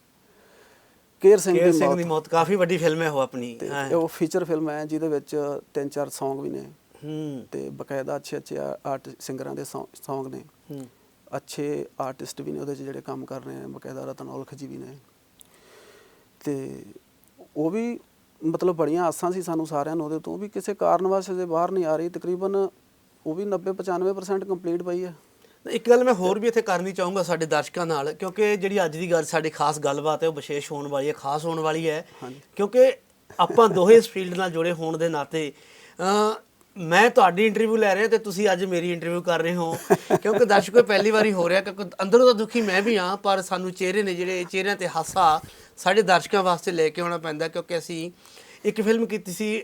ਕੇਰ ਸਿੰਘ ਦੀ ਸਿੰਘ ਦੀ ਮੌਤ ਕਾਫੀ ਵੱਡੀ ਫਿਲਮ ਹੈ ਉਹ ਆਪਣੀ। ਉਹ ਫੀਚਰ ਫਿਲਮ ਹੈ ਜਿਹਦੇ ਵਿੱਚ ਤਿੰਨ ਚਾਰ Song ਵੀ ਨੇ। ਹੂੰ। ਤੇ ਬਕਾਇਦਾ ਅੱਛੇ ਅੱਛੇ ਆਰਟ ਸਿੰਗਰਾਂ ਦੇ Song ਨੇ। ਹੂੰ। ਅੱਛੇ ਆਰਟਿਸਟ ਵੀ ਨੇ ਉਹਦੇ 'ਚ ਜਿਹੜੇ ਕੰਮ ਕਰ ਰਹੇ ਨੇ ਬਕਾਇਦਾ ਰਤਨ ਔਲਖ ਜੀ ਵੀ ਨੇ। ਤੇ ਉਹ ਵੀ ਮਤਲਬ ਬੜੀਆਂ ਆਸਾਂ ਸੀ ਸਾਨੂੰ ਸਾਰਿਆਂ ਨੂੰ ਉਹਦੇ ਤੋਂ ਵੀ ਕਿਸੇ ਕਾਰਨਵਸ਼ ਅਜੇ ਬਾਹਰ ਨਹੀਂ ਆ ਰਹੀ। ਤਕਰੀਬਨ ਉਹ ਵੀ 90 95% ਕੰਪਲੀਟ ਪਈ ਹੈ। ਇੱਕ ਗੱਲ ਮੈਂ ਹੋਰ ਵੀ ਇੱਥੇ ਕਰਨੀ ਚਾਹੂੰਗਾ ਸਾਡੇ ਦਰਸ਼ਕਾਂ ਨਾਲ ਕਿਉਂਕਿ ਜਿਹੜੀ ਅੱਜ ਦੀ ਗੱਲ ਸਾਡੀ ਖਾਸ ਗੱਲਬਾਤ ਹੈ ਉਹ ਵਿਸ਼ੇਸ਼ ਹੋਣ ਵਾਲੀ ਹੈ ਖਾਸ ਹੋਣ ਵਾਲੀ ਹੈ। ਕਿਉਂਕਿ ਆਪਾਂ ਦੋਹੇ ਇਸ ਫੀਲਡ ਨਾਲ ਜੁੜੇ ਹੋਣ ਦੇ ਨਾਤੇ ਮੈਂ ਤੁਹਾਡੀ ਇੰਟਰਵਿਊ ਲੈ ਰਿਹਾ ਤੇ ਤੁਸੀਂ ਅੱਜ ਮੇਰੀ ਇੰਟਰਵਿਊ ਕਰ ਰਹੇ ਹੋ। ਕਿਉਂਕਿ ਦਰਸ਼ਕੋ ਪਹਿਲੀ ਵਾਰੀ ਹੋ ਰਿਹਾ ਕਿਉਂਕਿ ਅੰਦਰੋਂ ਤਾਂ ਦੁਖੀ ਮੈਂ ਵੀ ਹਾਂ ਪਰ ਸਾਨੂੰ ਚਿਹਰੇ ਨੇ ਜਿਹੜੇ ਚਿਹਰਿਆਂ ਤੇ ਹਾਸਾ ਸਾਡੇ ਦਰਸ਼ਕਾਂ ਵਾਸਤੇ ਲੈ ਕੇ ਆਉਣਾ ਪੈਂਦਾ ਕਿਉਂਕਿ ਅਸੀਂ ਇੱਕ ਫਿਲਮ ਕੀਤੀ ਸੀ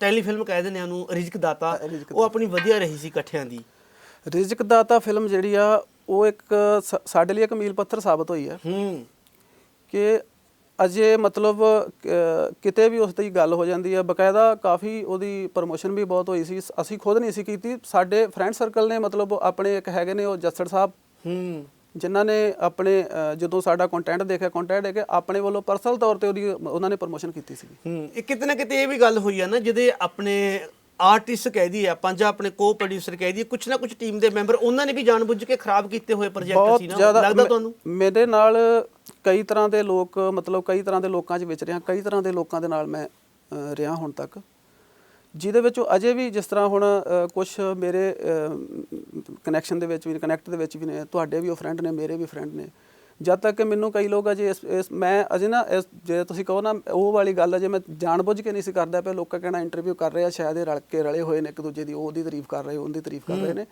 ਟੈਲੀ ਫਿਲਮ ਕਹਿ ਦਿੰਦੇ ਆ ਉਹਨੂੰ ਰਿਜ਼ਕ ਦਾਤਾ। ਉਹ ਆਪਣੀ ਵਧੀਆ ਰਹੀ ਸੀ ਇਕੱਠਿਆਂ ਦੀ। ਰਿਜ਼ਕ ਦਾਤਾ ਫਿਲਮ ਜਿਹੜੀ ਆ ਉਹ ਇੱਕ ਸਾਡੇ ਲਈ ਇੱਕ ਮੀਲ ਪੱਥਰ ਸਾਬਤ ਹੋਈ ਹੈ ਹੂੰ। ਕਿ ਅਜੇ ਮਤਲਬ ਕਿਤੇ ਵੀ ਉਸ ਦੀ ਗੱਲ ਹੋ ਜਾਂਦੀ ਹੈ ਬਕਾਇਦਾ ਕਾਫੀ ਉਹਦੀ ਪ੍ਰੋਮੋਸ਼ਨ ਵੀ ਬਹੁਤ ਹੋਈ ਸੀ ਅਸੀਂ ਖੁਦ ਨਹੀਂ ਸੀ ਕੀਤੀ। ਸਾਡੇ ਫਰੈਂਡ ਸਰਕਲ ਨੇ ਮਤਲਬ ਆਪਣੇ ਇੱਕ ਹੈਗੇ ਨੇ ਉਹ ਜੱਸੜ ਸਾਹਿਬ। ਹੂੰ। ਜਿਨ੍ਹਾਂ ਨੇ ਆਪਣੇ ਜਦੋਂ ਸਾਡਾ ਕੰਟੈਂਟ ਦੇਖਿਆ ਕੰਟੈਂਟ ਦੇ ਕੇ ਆਪਣੇ ਵੱਲੋਂ ਪਰਸਨਲ ਤੌਰ ਤੇ ਉਹਦੀ ਉਹਨਾਂ ਨੇ ਪ੍ਰੋਮੋਸ਼ਨ ਕੀਤੀ ਸੀ ਹੂੰ। ਇਹ ਕਿਤੇ ਨਾ ਕਿਤੇ ਇਹ ਵੀ ਗੱਲ ਹੋਈ ਆ ਨਾ ਜਿਹਦੇ ਆਪਣੇ ਆਰਟਿਸਟ ਕਹਿ ਦਈਏ ਆਪਾਂ ਜਾਂ ਆਪਣੇ ਕੋ ਪ੍ਰੋਡਿਊਸਰ ਕਹਿ ਦਈਏ ਕੁਛ ਨਾ ਕੁਛ ਟੀਮ ਦੇ ਮੈਂਬਰ ਉਹਨਾਂ ਨੇ ਵੀ ਜਾਣਬੁੱਝ ਕੇ ਖਰਾਬ ਕੀਤੇ ਹੋਏ ਪ੍ਰੋਜੈਕਟ ਸੀ ਨਾ ਜ਼ਿਆਦਾ ਲੱਗਦਾ ਤੁਹਾਨੂੰ? ਮੇਰੇ ਨਾਲ ਕਈ ਤਰ੍ਹਾਂ ਦੇ ਲੋਕ ਮਤਲਬ ਕਈ ਤਰ੍ਹਾਂ ਦੇ ਲੋਕਾਂ 'ਚ ਵਿਚ ਰਿਹਾ ਕਈ ਤਰ੍ਹਾਂ ਦੇ ਲੋਕਾਂ ਦੇ ਨਾਲ ਮੈਂ ਰਿਹਾ ਹੁਣ ਤੱਕ। ਜਿਹਦੇ ਵਿੱਚੋਂ ਅਜੇ ਵੀ ਜਿਸ ਤਰ੍ਹਾਂ ਹੁਣ ਕੁਝ ਮੇਰੇ ਕਨੈਕਸ਼ਨ ਦੇ ਵਿੱਚ ਵੀ ਕਨੈਕਟ ਦੇ ਵਿੱਚ ਵੀ ਨੇ ਤੁਹਾਡੇ ਵੀ ਉਹ ਫਰੈਂਡ ਨੇ ਮੇਰੇ ਵੀ ਫਰੈਂਡ ਨੇ। ਜਦ ਤੱਕ ਕਿ ਮੈਨੂੰ ਕਈ ਲੋਕ ਅਜੇ ਇਸ ਇਸ- ਮੈਂ ਅਜੇ ਨਾ ਜੇ ਤੁਸੀਂ ਕਹੋ ਨਾ ਉਹ ਵਾਲੀ ਗੱਲ ਅਜੇ ਮੈਂ ਜਾਣਬੁੱਝ ਕੇ ਨਹੀਂ ਸੀ ਕਰਦਾ ਪਿਆ। ਲੋਕਾਂ ਕਹਿਣਾ ਇੰਟਰਵਿਊ ਕਰ ਰਹੇ ਆ ਸ਼ਾਇਦ ਇਹ ਰਲ ਕੇ ਰਲੇ ਹੋਏ ਨੇ ਇੱਕ ਦੂਜੇ ਦੀ ਉਹਦੀ ਤਾਰੀਫ ਕਰ ਰਹੇ ਉਹਦੀ ਤਾਰੀਫ ਕਰ ਰਹੇ ਨੇ।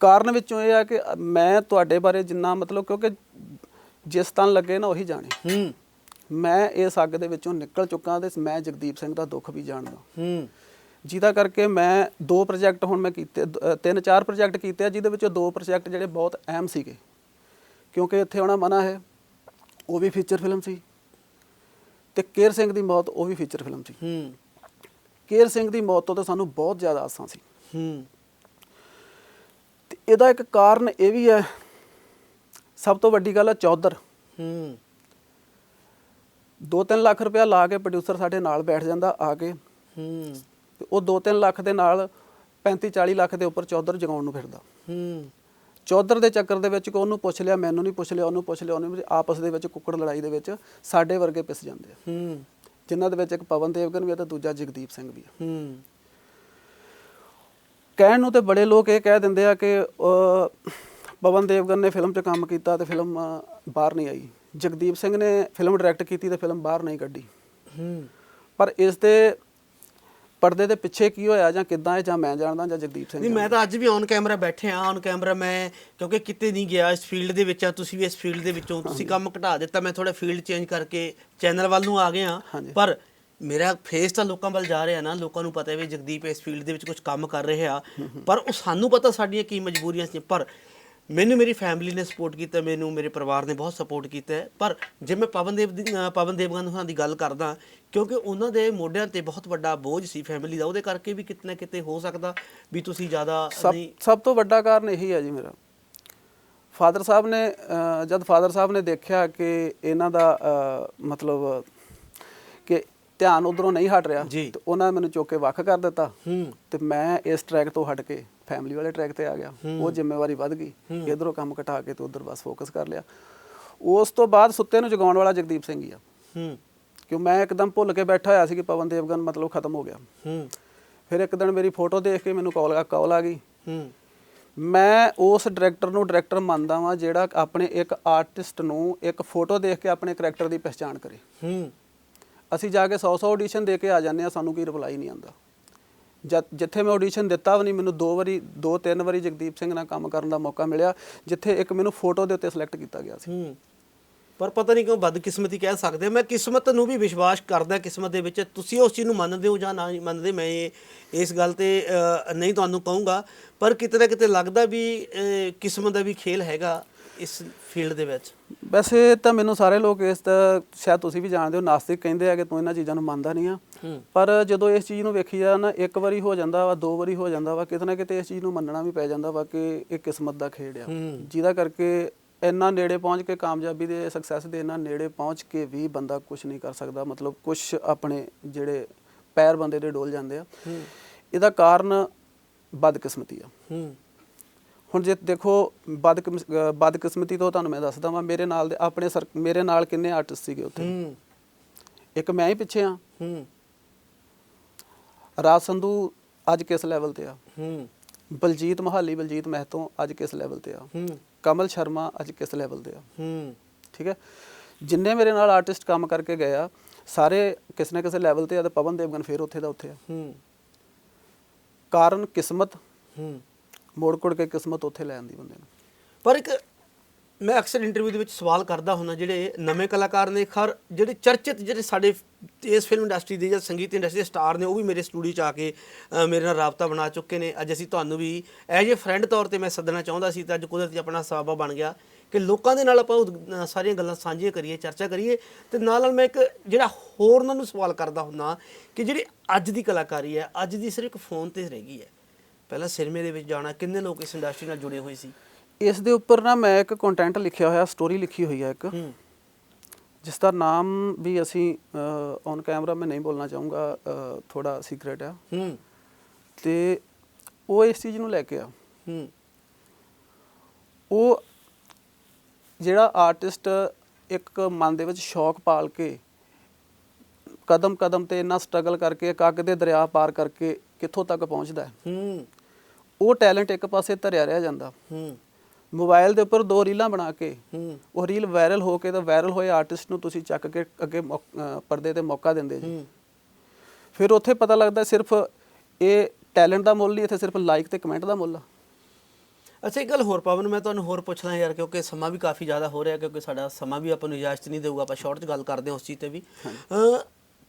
ਕਾਰਨ ਵਿੱਚੋਂ ਇਹ ਆ ਕਿ ਮੈਂ ਤੁਹਾਡੇ ਬਾਰੇ ਜਿੰਨਾ ਮਤਲਬ ਕਿਉਂਕਿ ਜਿਸ ਤਨ ਲੱਗੇ ਨਾ ਉਹੀ ਜਾਣੇ। ਹੂੰ। ਮੈਂ ਇਸ ਅੱਗ ਦੇ ਵਿੱਚੋਂ ਨਿਕਲ ਚੁੱਕਾ ਤੇ ਮੈਂ ਜਗਦੀਪ ਸਿੰਘ ਦਾ ਦੁੱਖ ਵੀ ਜਾਣਦਾ। ਹੂੰ। ਜਿਹਦਾ ਕਰਕੇ ਮੈਂ ਦੋ ਪ੍ਰੋਜੈਕਟ ਹੁਣ ਮੈਂ ਕੀਤੇ ਤਿੰਨ ਚਾਰ ਪ੍ਰੋਜੈਕਟ ਕੀਤੇ ਆ ਜਿਹਦੇ ਵਿੱਚੋਂ ਦੋ ਪ੍ਰੋਜੈਕਟ ਜਿਹੜੇ ਬਹੁਤ ਅਹਿਮ ਸੀਗੇ। ਕਿਉਂਕਿ ਇੱਥੇ ਆਉਣਾ ਮਨਾ ਹੈ ਉਹ ਵੀ ਫੀਚਰ ਫਿਲਮ ਸੀ ਤੇ ਕੇਰ ਸਿੰਘ ਦੀ ਮੌਤ ਉਹ ਵੀ ਫੀਚਰ ਫਿਲਮ ਸੀ। ਹੂੰ। ਕੇਰ ਸਿੰਘ ਦੀ ਮੌਤ ਤੋਂ ਤਾਂ ਸਾਨੂੰ ਬਹੁਤ ਜ਼ਿਆਦਾ ਆਸਾਂ ਸੀ। ਹੂੰ। ਇਹਦਾ ਇੱਕ ਕਾਰਨ ਇਹ ਵੀ ਹੈ ਸਭ ਤੋਂ ਵੱਡੀ ਗੱਲ ਹੈ ਚੌਧਰ। ਹੂੰ। 2-3 ਲੱਖ ਰੁਪਇਆ ਲਾ ਕੇ ਪ੍ਰੋਡਿਊਸਰ ਸਾਡੇ ਨਾਲ ਬੈਠ ਜਾਂਦਾ ਆ ਕੇ। ਹੂੰ। ਉਹ 2-3 ਲੱਖ ਦੇ ਨਾਲ 35-40 ਲੱਖ ਦੇ ਉੱਪਰ ਚੌਧਰ ਜਗਾਉਣ ਨੂੰ ਫਿਰਦਾ। ਹੂੰ। ਚੌਧਰ ਦੇ ਚੱਕਰ ਦੇ ਵਿੱਚ ਕੋ ਉਹਨੂੰ ਪੁੱਛ ਲਿਆ ਮੈਨੂੰ ਨਹੀਂ ਪੁੱਛ ਲਿਆ ਉਹਨੂੰ ਪੁੱਛ ਲਿਆ ਉਹਨੂੰ ਆਪਸ ਦੇ ਵਿੱਚ ਕੁੱਕੜ ਲੜਾਈ ਦੇ ਵਿੱਚ ਸਾਡੇ ਵਰਗੇ ਪਿਸ ਜਾਂਦੇ ਆ। ਹੂੰ। ਜਿਨ੍ਹਾਂ ਦੇ ਵਿੱਚ ਇੱਕ ਪਵਨ ਦੇਵਗਨ ਵੀ ਹੈ ਤੇ ਦੂਜਾ ਜਗਦੀਪ ਸਿੰਘ ਵੀ ਹੈ ਹੂੰ। ਕਹਿਣ ਨੂੰ ਤੇ ਬੜੇ ਲੋਕ ਇਹ ਕਹਿ ਦਿੰਦੇ ਆ ਕਿ ਪਵਨ ਦੇਵਗਨ ਨੇ ਫਿਲਮ 'ਚ ਕੰਮ ਕੀਤਾ ਤੇ ਫਿਲਮ ਬਾਹਰ ਨਹੀਂ ਆਈ। ਜਗਦੀਪ ਸਿੰਘ ਨੇ ਫਿਲਮ ਡਾਇਰੈਕਟ ਕੀਤੀ ਤੇ ਫਿਲਮ ਬਾਹਰ ਨਹੀਂ ਕੱਢੀ। ਹੂੰ। ਪਰ ਇਸ ਦੇ ਪਰਦੇ ਦੇ ਪਿੱਛੇ ਕੀ ਹੋਇਆ ਜਾਂ ਕਿੱਦਾਂ ਹੈ ਜਾਂ ਮੈਂ ਜਾਣਦਾ ਜਾਂ ਜਗਦੀਪ ਸਿੰਘ ਨਹੀਂ ਮੈਂ ਤਾਂ ਅੱਜ ਵੀ ਔਨ ਕੈਮਰਾ ਬੈਠੇ ਆ ਔਨ ਕੈਮਰਾ ਮੈਂ ਕਿਉਂਕਿ ਕਿਤੇ ਨਹੀਂ ਗਿਆ ਇਸ ਫੀਲਡ ਦੇ ਵਿੱਚ ਆ ਤੁਸੀਂ ਵੀ ਇਸ ਫੀਲਡ ਦੇ ਵਿੱਚੋਂ ਤੁਸੀਂ ਕੰਮ ਘਟਾ ਦਿੱਤਾ ਮੈਂ ਥੋੜਾ ਫੀਲਡ ਚੇਂਜ ਕਰਕੇ ਚੈਨਲ ਵੱਲ ਨੂੰ ਆ ਗਿਆ। ਪਰ ਮੇਰਾ ਫੇਸ ਤਾਂ ਲੋਕਾਂ ਵੱਲ ਜਾ ਰਿਹਾ ਨਾ ਲੋਕਾਂ ਨੂੰ ਪਤਾ ਹੈ ਵੀ ਜਗਦੀਪ ਇਸ ਫੀਲਡ ਦੇ ਵਿੱਚ ਕੁਝ ਕੰਮ ਕਰ ਰਿਹਾ। ਪਰ ਉਹ ਸਾਨੂੰ ਪਤਾ ਸਾਡੀਆਂ ਕੀ ਮਜਬੂਰੀਆਂ ਸੀ ਪਰ ਮੈਨੂੰ ਮੇਰੀ ਫੈਮਿਲੀ ਨੇ ਸਪੋਰਟ ਕੀਤਾ ਮੈਨੂੰ ਮੇਰੇ ਪਰਿਵਾਰ ਨੇ ਬਹੁਤ ਸਪੋਰਟ ਕੀਤਾ ਹੈ। ਪਰ ਜੇ ਮੈਂ ਪਵਨਦੇਵ ਦੀ ਅ, ਪਵਨਦੇਵ ਗਾਂਧੀ ਹੋਣਾ ਦੀ ਗੱਲ ਕਰਦਾ ਕਿਉਂਕਿ ਉਹਨਾਂ ਦੇ ਮੋਢਿਆਂ ਤੇ ਬਹੁਤ ਵੱਡਾ ਬੋਝ ਸੀ ਫੈਮਿਲੀ ਦਾ ਉਹਦੇ ਕਰਕੇ ਵੀ ਕਿਤੇ ਨਾ ਕਿਤੇ ਹੋ ਸਕਦਾ ਵੀ ਤੁਸੀਂ ਜ਼ਿਆਦਾ ਸਭ ਨਹੀਂ ਸਭ ਤੋਂ ਵੱਡਾ ਕਾਰਨ ਇਹੀ ਹੈ ਜੀ ਮੇਰਾ ਫਾਦਰ ਸਾਹਿਬ ਨੇ ਅਹ, ਜਦ ਫਾਦਰ ਸਾਹਿਬ ਨੇ ਦੇਖਿਆ ਕਿ ਇਹਨਾਂ ਦਾ ਅਹ, ਮਤਲਬ ਕਿ ਧਿਆਨ ਉਧਰੋਂ ਨਹੀਂ ਹਟ ਰਿਹਾ ਜੀ। ਤੇ ਉਹਨਾਂ ਨੇ ਮੈਨੂੰ ਚੁੱਕ ਕੇ ਵੱਖ ਕਰ ਦਿੱਤਾ ਹੂੰ ਤੇ ਮੈਂ ਇਸ ਟਰੈਕ ਤੋਂ ਹਟ ਕੇ ਫੈਮਿਲੀ ਵਾਲੇ ਟਰੈਕ ਤੇ ਆ ਗਿਆ। ਉਹ ਜ਼ਿੰਮੇਵਾਰੀ ਵੱਧ ਗਈ। ਇਧਰੋਂ ਕੰਮ ਘਟਾ ਕੇ ਤੇ ਉਧਰ ਬਸ ਫੋਕਸ ਕਰ ਲਿਆ। ਉਸ ਤੋਂ ਬਾਅਦ ਸੁੱਤੇ ਨੂੰ ਜਗਾਉਣ ਵਾਲਾ ਜਗਦੀਪ ਸਿੰਘ ਹੀ ਆ। ਹੂੰ। ਕਿਉਂ ਮੈਂ ਇੱਕਦਮ ਭੁੱਲ ਕੇ ਬੈਠਾ ਹੋਇਆ ਸੀ ਕਿ ਪਵਨ ਦੇਵਗਨ ਮਤਲਬ ਖਤਮ ਹੋ ਗਿਆ। ਹੂੰ। ਫਿਰ ਇੱਕ ਦਿਨ ਮੇਰੀ ਫੋਟੋ ਦੇਖ ਕੇ ਮੈਨੂੰ ਕਾਲ ਕਾਲ ਆ ਗਈ। ਹੂੰ। ਮੈਂ ਉਸ ਡਾਇਰੈਕਟਰ ਨੂੰ ਡਾਇਰੈਕਟਰ ਮੰਨਦਾ ਵਾਂ ਜਿਹੜਾ ਆਪਣੇ ਇੱਕ ਆਰਟਿਸਟ ਨੂੰ ਇੱਕ ਫੋਟੋ ਦੇਖ ਕੇ ਆਪਣੇ ਕਰੈਕਟਰ ਦੀ ਪਛਾਣ ਕਰੇ। ਹੂੰ। ਅਸੀਂ ਜਾ ਕੇ 100 100 ਆਡੀਸ਼ਨ ਦੇ ਕੇ ਆ ਜਾਂਦੇ ਆ ਸਾਨੂੰ ਕੋਈ ਰਿਪਲਾਈ ਨਹੀਂ ਆਉਂਦਾ। ਜਦ ਜਿੱਥੇ ਮੈਂ ਆਡੀਸ਼ਨ ਦਿੱਤਾ ਵੀ ਨਹੀਂ, ਮੈਨੂੰ ਦੋ ਵਾਰੀ, ਦੋ ਤਿੰਨ ਵਾਰੀ ਜਗਦੀਪ ਸਿੰਘ ਨਾਲ ਕੰਮ ਕਰਨ ਦਾ ਮੌਕਾ ਮਿਲਿਆ, ਜਿੱਥੇ ਇੱਕ ਮੈਨੂੰ ਫੋਟੋ ਦੇ ਉੱਤੇ ਸਿਲੈਕਟ ਕੀਤਾ ਗਿਆ ਸੀ। ਹੂੰ। ਪਰ ਪਤਾ ਨਹੀਂ ਕਿਉਂ ਬਦਕਿਸਮਤੀ ਕਹਿ ਸਕਦੇ ਮੈਂ ਕਿਸਮਤ ਨੂੰ ਵੀ ਵਿਸ਼ਵਾਸ ਕਰਦਾ ਕਿਸਮਤ ਦੇ ਵਿੱਚ। ਤੁਸੀਂ ਉਸ ਚੀਜ਼ ਨੂੰ ਮੰਨਦੇ ਹੋ ਜਾਂ ਨਾ ਮੰਨਦੇ, ਮੈਂ ਇਹ, ਇਸ ਗੱਲ ਤੇ ਨਹੀਂ ਤੁਹਾਨੂੰ ਕਹੂੰਗਾ। ਪਰ ਕਿਤੇ ਨਾ ਕਿਤੇ ਲੱਗਦਾ ਵੀ ਕਿਸਮਤ ਦਾ ਵੀ ਖੇਲ ਹੈਗਾ ਇਸ ਫੀਲਡ ਦੇ ਵਿੱਚ। ਵੈਸੇ ਤਾਂ ਮੈਨੂੰ ਸਾਰੇ ਲੋਕ ਇਸ ਦਾ ਸ਼ਾਇਦ ਤੁਸੀਂ ਵੀ ਜਾਣਦੇ ਹੋ ਨਾਸਤਿਕ ਕਹਿੰਦੇ ਆ ਕਿ ਤੂੰ ਇਹਨਾਂ ਚੀਜ਼ਾਂ ਨੂੰ ਮੰਨਦਾ ਨਹੀਂ ਆ। ਪਰ ਜਦੋਂ ਇਸ ਚੀਜ਼ ਨੂੰ ਵੇਖੀ ਜਾ ਨਾ ਇੱਕ ਵਾਰੀ ਹੋ ਜਾਂਦਾ ਵਾ ਦੋ ਵਾਰੀ ਹੋ ਜਾਂਦਾ ਵਾ ਕਿਤੇ ਨਾ ਕਿਤੇ ਇਸ ਚੀਜ਼ ਨੂੰ ਮੰਨਣਾ ਵੀ ਪੈ ਜਾਂਦਾ ਵਾ ਕਿ ਇਹ ਕਿਸਮਤ ਦਾ ਖੇਡ ਆ। ਜਿਹਦਾ ਕਰਕੇ ਇੰਨਾ ਨੇੜੇ ਪਹੁੰਚ ਕੇ ਕਾਮਯਾਬੀ ਦੇ ਸਕਸੈਸ ਦੇ ਇੰਨਾ ਨੇੜੇ ਪਹੁੰਚ ਕੇ ਵੀ ਬੰਦਾ ਕੁਝ ਨਹੀਂ ਕਰ ਸਕਦਾ ਮਤਲਬ ਕੁਝ ਆਪਣੇ ਜਿਹੜੇ ਪੈਰ ਬੰਦੇ ਦੇ ਡੋਲ ਜਾਂਦੇ ਆ। ਇਹਦਾ ਕਾਰਨ ਬਦਕਿਸਮਤੀ ਆ। ਹੁਣ ਜੇ ਦੇਖੋ ਬਦਕਿਸਮਤੀ ਤੋਂ ਤੁਹਾਨੂੰ ਮੈਂ ਦੱਸਦਾ ਵਾਂ ਮੇਰੇ ਨਾਲ ਦੇ ਆਪਣੇ ਸਰ- ਮੇਰੇ ਨਾਲ ਕਿੰਨੇ ਆਰਟਿਸਟ ਸੀਗੇ ਉੱਥੇ? ਇੱਕ ਮੈਂ ਹੀ ਪਿੱਛੇ ਆ ਹੂੰ। ਰਾਜ ਸੰਧੂ ਅੱਜ ਕਿਸ ਲੈਵਲ ਤੇ ਆ? ਹੂੰ। ਬਲਜੀਤ ਮਹਾਲੀ ਬਲਜੀਤ ਮਹਿਤੋਂ ਅੱਜ ਕਿਸ ਲੈਵਲ ਤੇ ਆ? ਹੂੰ। ਕਮਲ ਸ਼ਰਮਾ ਅੱਜ ਕਿਸ ਲੈਵਲ ਤੇ ਆ? ਹੂੰ। ਠੀਕ ਹੈ? ਜਿੰਨੇ ਮੇਰੇ ਨਾਲ ਆਰਟਿਸਟ ਕੰਮ ਕਰਕੇ ਗਏ ਆ ਸਾਰੇ ਕਿਸੇ ਨਾ ਕਿਸੇ ਲੈਵਲ ਤੇ ਆ ਤੇ ਪਵਨ ਦੇਵਗਨ ਫੇਰ ਉੱਥੇ ਦਾ ਉੱਥੇ ਆ। ਹੂੰ। ਕਾਰਨ ਕਿਸਮਤ। ਹੂੰ। ਮੋੜ ਕੋੜ ਕੇ ਕਿਸਮਤ ਉੱਥੇ ਲੈ ਆਂਦੀ ਬੰਦੇ ਨੂੰ। ਪਰ ਇੱਕ ਮੈਂ ਅਕਸਰ ਇੰਟਰਵਿਊ ਦੇ ਵਿੱਚ ਸਵਾਲ ਕਰਦਾ ਹੁੰਦਾ ਜਿਹੜੇ ਨਵੇਂ ਕਲਾਕਾਰ ਨੇ ਖਰ ਜਿਹੜੇ ਚਰਚਿਤ ਜਿਹੜੇ ਸਾਡੇ ਇਸ ਫਿਲਮ ਇੰਡਸਟਰੀ ਦੇ ਜਾਂ ਸੰਗੀਤ ਇੰਡਸਟਰੀ ਦੇ ਸਟਾਰ ਨੇ ਉਹ ਵੀ ਮੇਰੇ ਸਟੂਡੀਓ 'ਚ ਆ ਕੇ ਮੇਰੇ ਨਾਲ ਰਾਬਤਾ ਬਣਾ ਚੁੱਕੇ ਨੇ। ਅੱਜ ਅਸੀਂ ਤੁਹਾਨੂੰ ਵੀ ਐਜ ਏ ਫਰੈਂਡ ਤੌਰ ਤੇ ਮੈਂ ਸੱਦਣਾ ਚਾਹੁੰਦਾ ਸੀ ਤਾਂ ਅੱਜ ਕੁਦਰਤੀ ਆਪਣਾ ਸਵਾਬਾ ਬਣ ਗਿਆ ਕਿ ਲੋਕਾਂ ਦੇ ਨਾਲ ਆਪਾਂ ਉਹ, ਸਾਰੀਆਂ ਗੱਲਾਂ ਸਾਂਝੀਆਂ ਕਰੀਏ ਚਰਚਾ ਕਰੀਏ ਤੇ ਨਾਲ ਨਾਲ ਮੈਂ ਇੱਕ ਜਿਹੜਾ ਹੋਰ ਉਹਨਾਂ ਨੂੰ ਸਵਾਲ ਕਰਦਾ ਹੁੰਦਾ ਕਿ ਜਿਹੜੀ ਅੱਜ ਦੀ ਕਲਾਕਾਰੀ ਹੈ ਅੱਜ ਦੀ ਸਿਰਫ ਇੱਕ ਫੋਨ ਤੇ ਰਹਿ ਗਈ ਹੈ। ਪਹਿਲਾਂ ਸਿਨੇਮੇ ਦੇ ਵਿੱਚ ਜਾਣਾ ਕਿੰਨੇ ਲੋਕ ਇਸ ਇੰਡਸਟਰੀ ਨਾਲ ਜੁੜੇ ਹੋਏ ਸੀ? ਇਸ ਦੇ ਉੱਪਰ ਨਾ ਮੈਂ ਇੱਕ ਕੰਟੈਂਟ ਲਿਖਿਆ ਹੋਇਆ ਸਟੋਰੀ ਲਿਖੀ ਹੋਈ ਹੈ ਇੱਕ। ਹੂੰ। ਜਿਸ ਦਾ ਨਾਮ ਵੀ ਅਸੀਂ ਔਨ ਕੈਮਰਾ ਮੈਂ ਨਹੀਂ ਬੋਲਣਾ ਚਾਹੂੰਗਾ ਥੋੜਾ ਸੀਕ੍ਰੇਟ ਆ। ਹੂੰ। ਤੇ ਉਹ ਇਸ ਚੀਜ਼ ਨੂੰ ਲੈ ਕੇ ਆ। ਹੂੰ। ਉਹ ਜਿਹੜਾ ਆਰਟਿਸਟ ਇੱਕ ਮਨ ਦੇ ਵਿੱਚ ਸ਼ੌਕ ਪਾਲ ਕੇ ਕਦਮ ਕਦਮ ਤੇ ਇੰਨਾ ਸਟਰਗਲ ਕਰਕੇ ਇੱਕ ਅੱਗ ਦੇ ਦਰਿਆ ਪਾਰ ਕਰਕੇ ਕਿੱਥੋਂ ਤੱਕ ਪਹੁੰਚਦਾ ਹੈ? ਹੂੰ। ਉਹ ਟੈਲੈਂਟ ਇੱਕ ਪਾਸੇ ਧਰਿਆ ਰਹਿ ਜਾਂਦਾ। ਹੂੰ। ਮੋਬਾਈਲ ਦੇ ਉੱਪਰ ਦੋ ਰੀਲਾਂ ਬਣਾ ਕੇ ਹੂੰ। ਉਹ ਰੀਲ ਵਾਇਰਲ ਹੋ ਕੇ ਤਾਂ ਵਾਇਰਲ ਹੋਏ ਆਰਟਿਸਟ ਨੂੰ ਤੁਸੀਂ ਚੱਕ ਕੇ ਅੱਗੇ ਪਰਦੇ ਤੇ ਮੌਕਾ ਦਿੰਦੇ ਜੀ। ਹੂੰ। ਫਿਰ ਉੱਥੇ ਪਤਾ ਲੱਗਦਾ ਸਿਰਫ ਇਹ ਟੈਲੈਂਟ ਦਾ ਮੁੱਲ ਨਹੀਂ ਇੱਥੇ ਸਿਰਫ ਲਾਈਕ ਤੇ ਕਮੈਂਟ ਦਾ ਮੁੱਲ ਆ। ਅੱਛਾ ਇੱਕ ਗੱਲ ਹੋਰ ਪਵਨ ਮੈਂ ਤੁਹਾਨੂੰ ਹੋਰ ਪੁੱਛਣਾ ਯਾਰ ਕਿਉਂਕਿ ਸਮਾਂ ਵੀ ਕਾਫੀ ਜ਼ਿਆਦਾ ਹੋ ਰਿਹਾ ਕਿਉਂਕਿ ਸਾਡਾ ਸਮਾਂ ਵੀ ਆਪਾਂ ਨੂੰ ਇਜਾਜ਼ਤ ਨਹੀਂ ਦੇਊਗਾ ਆਪਾਂ ਸ਼ਾਰਟ 'ਚ ਗੱਲ ਕਰਦੇ ਹਾਂ ਉਸ ਚੀਜ਼ ਤੇ ਵੀ। ਅ,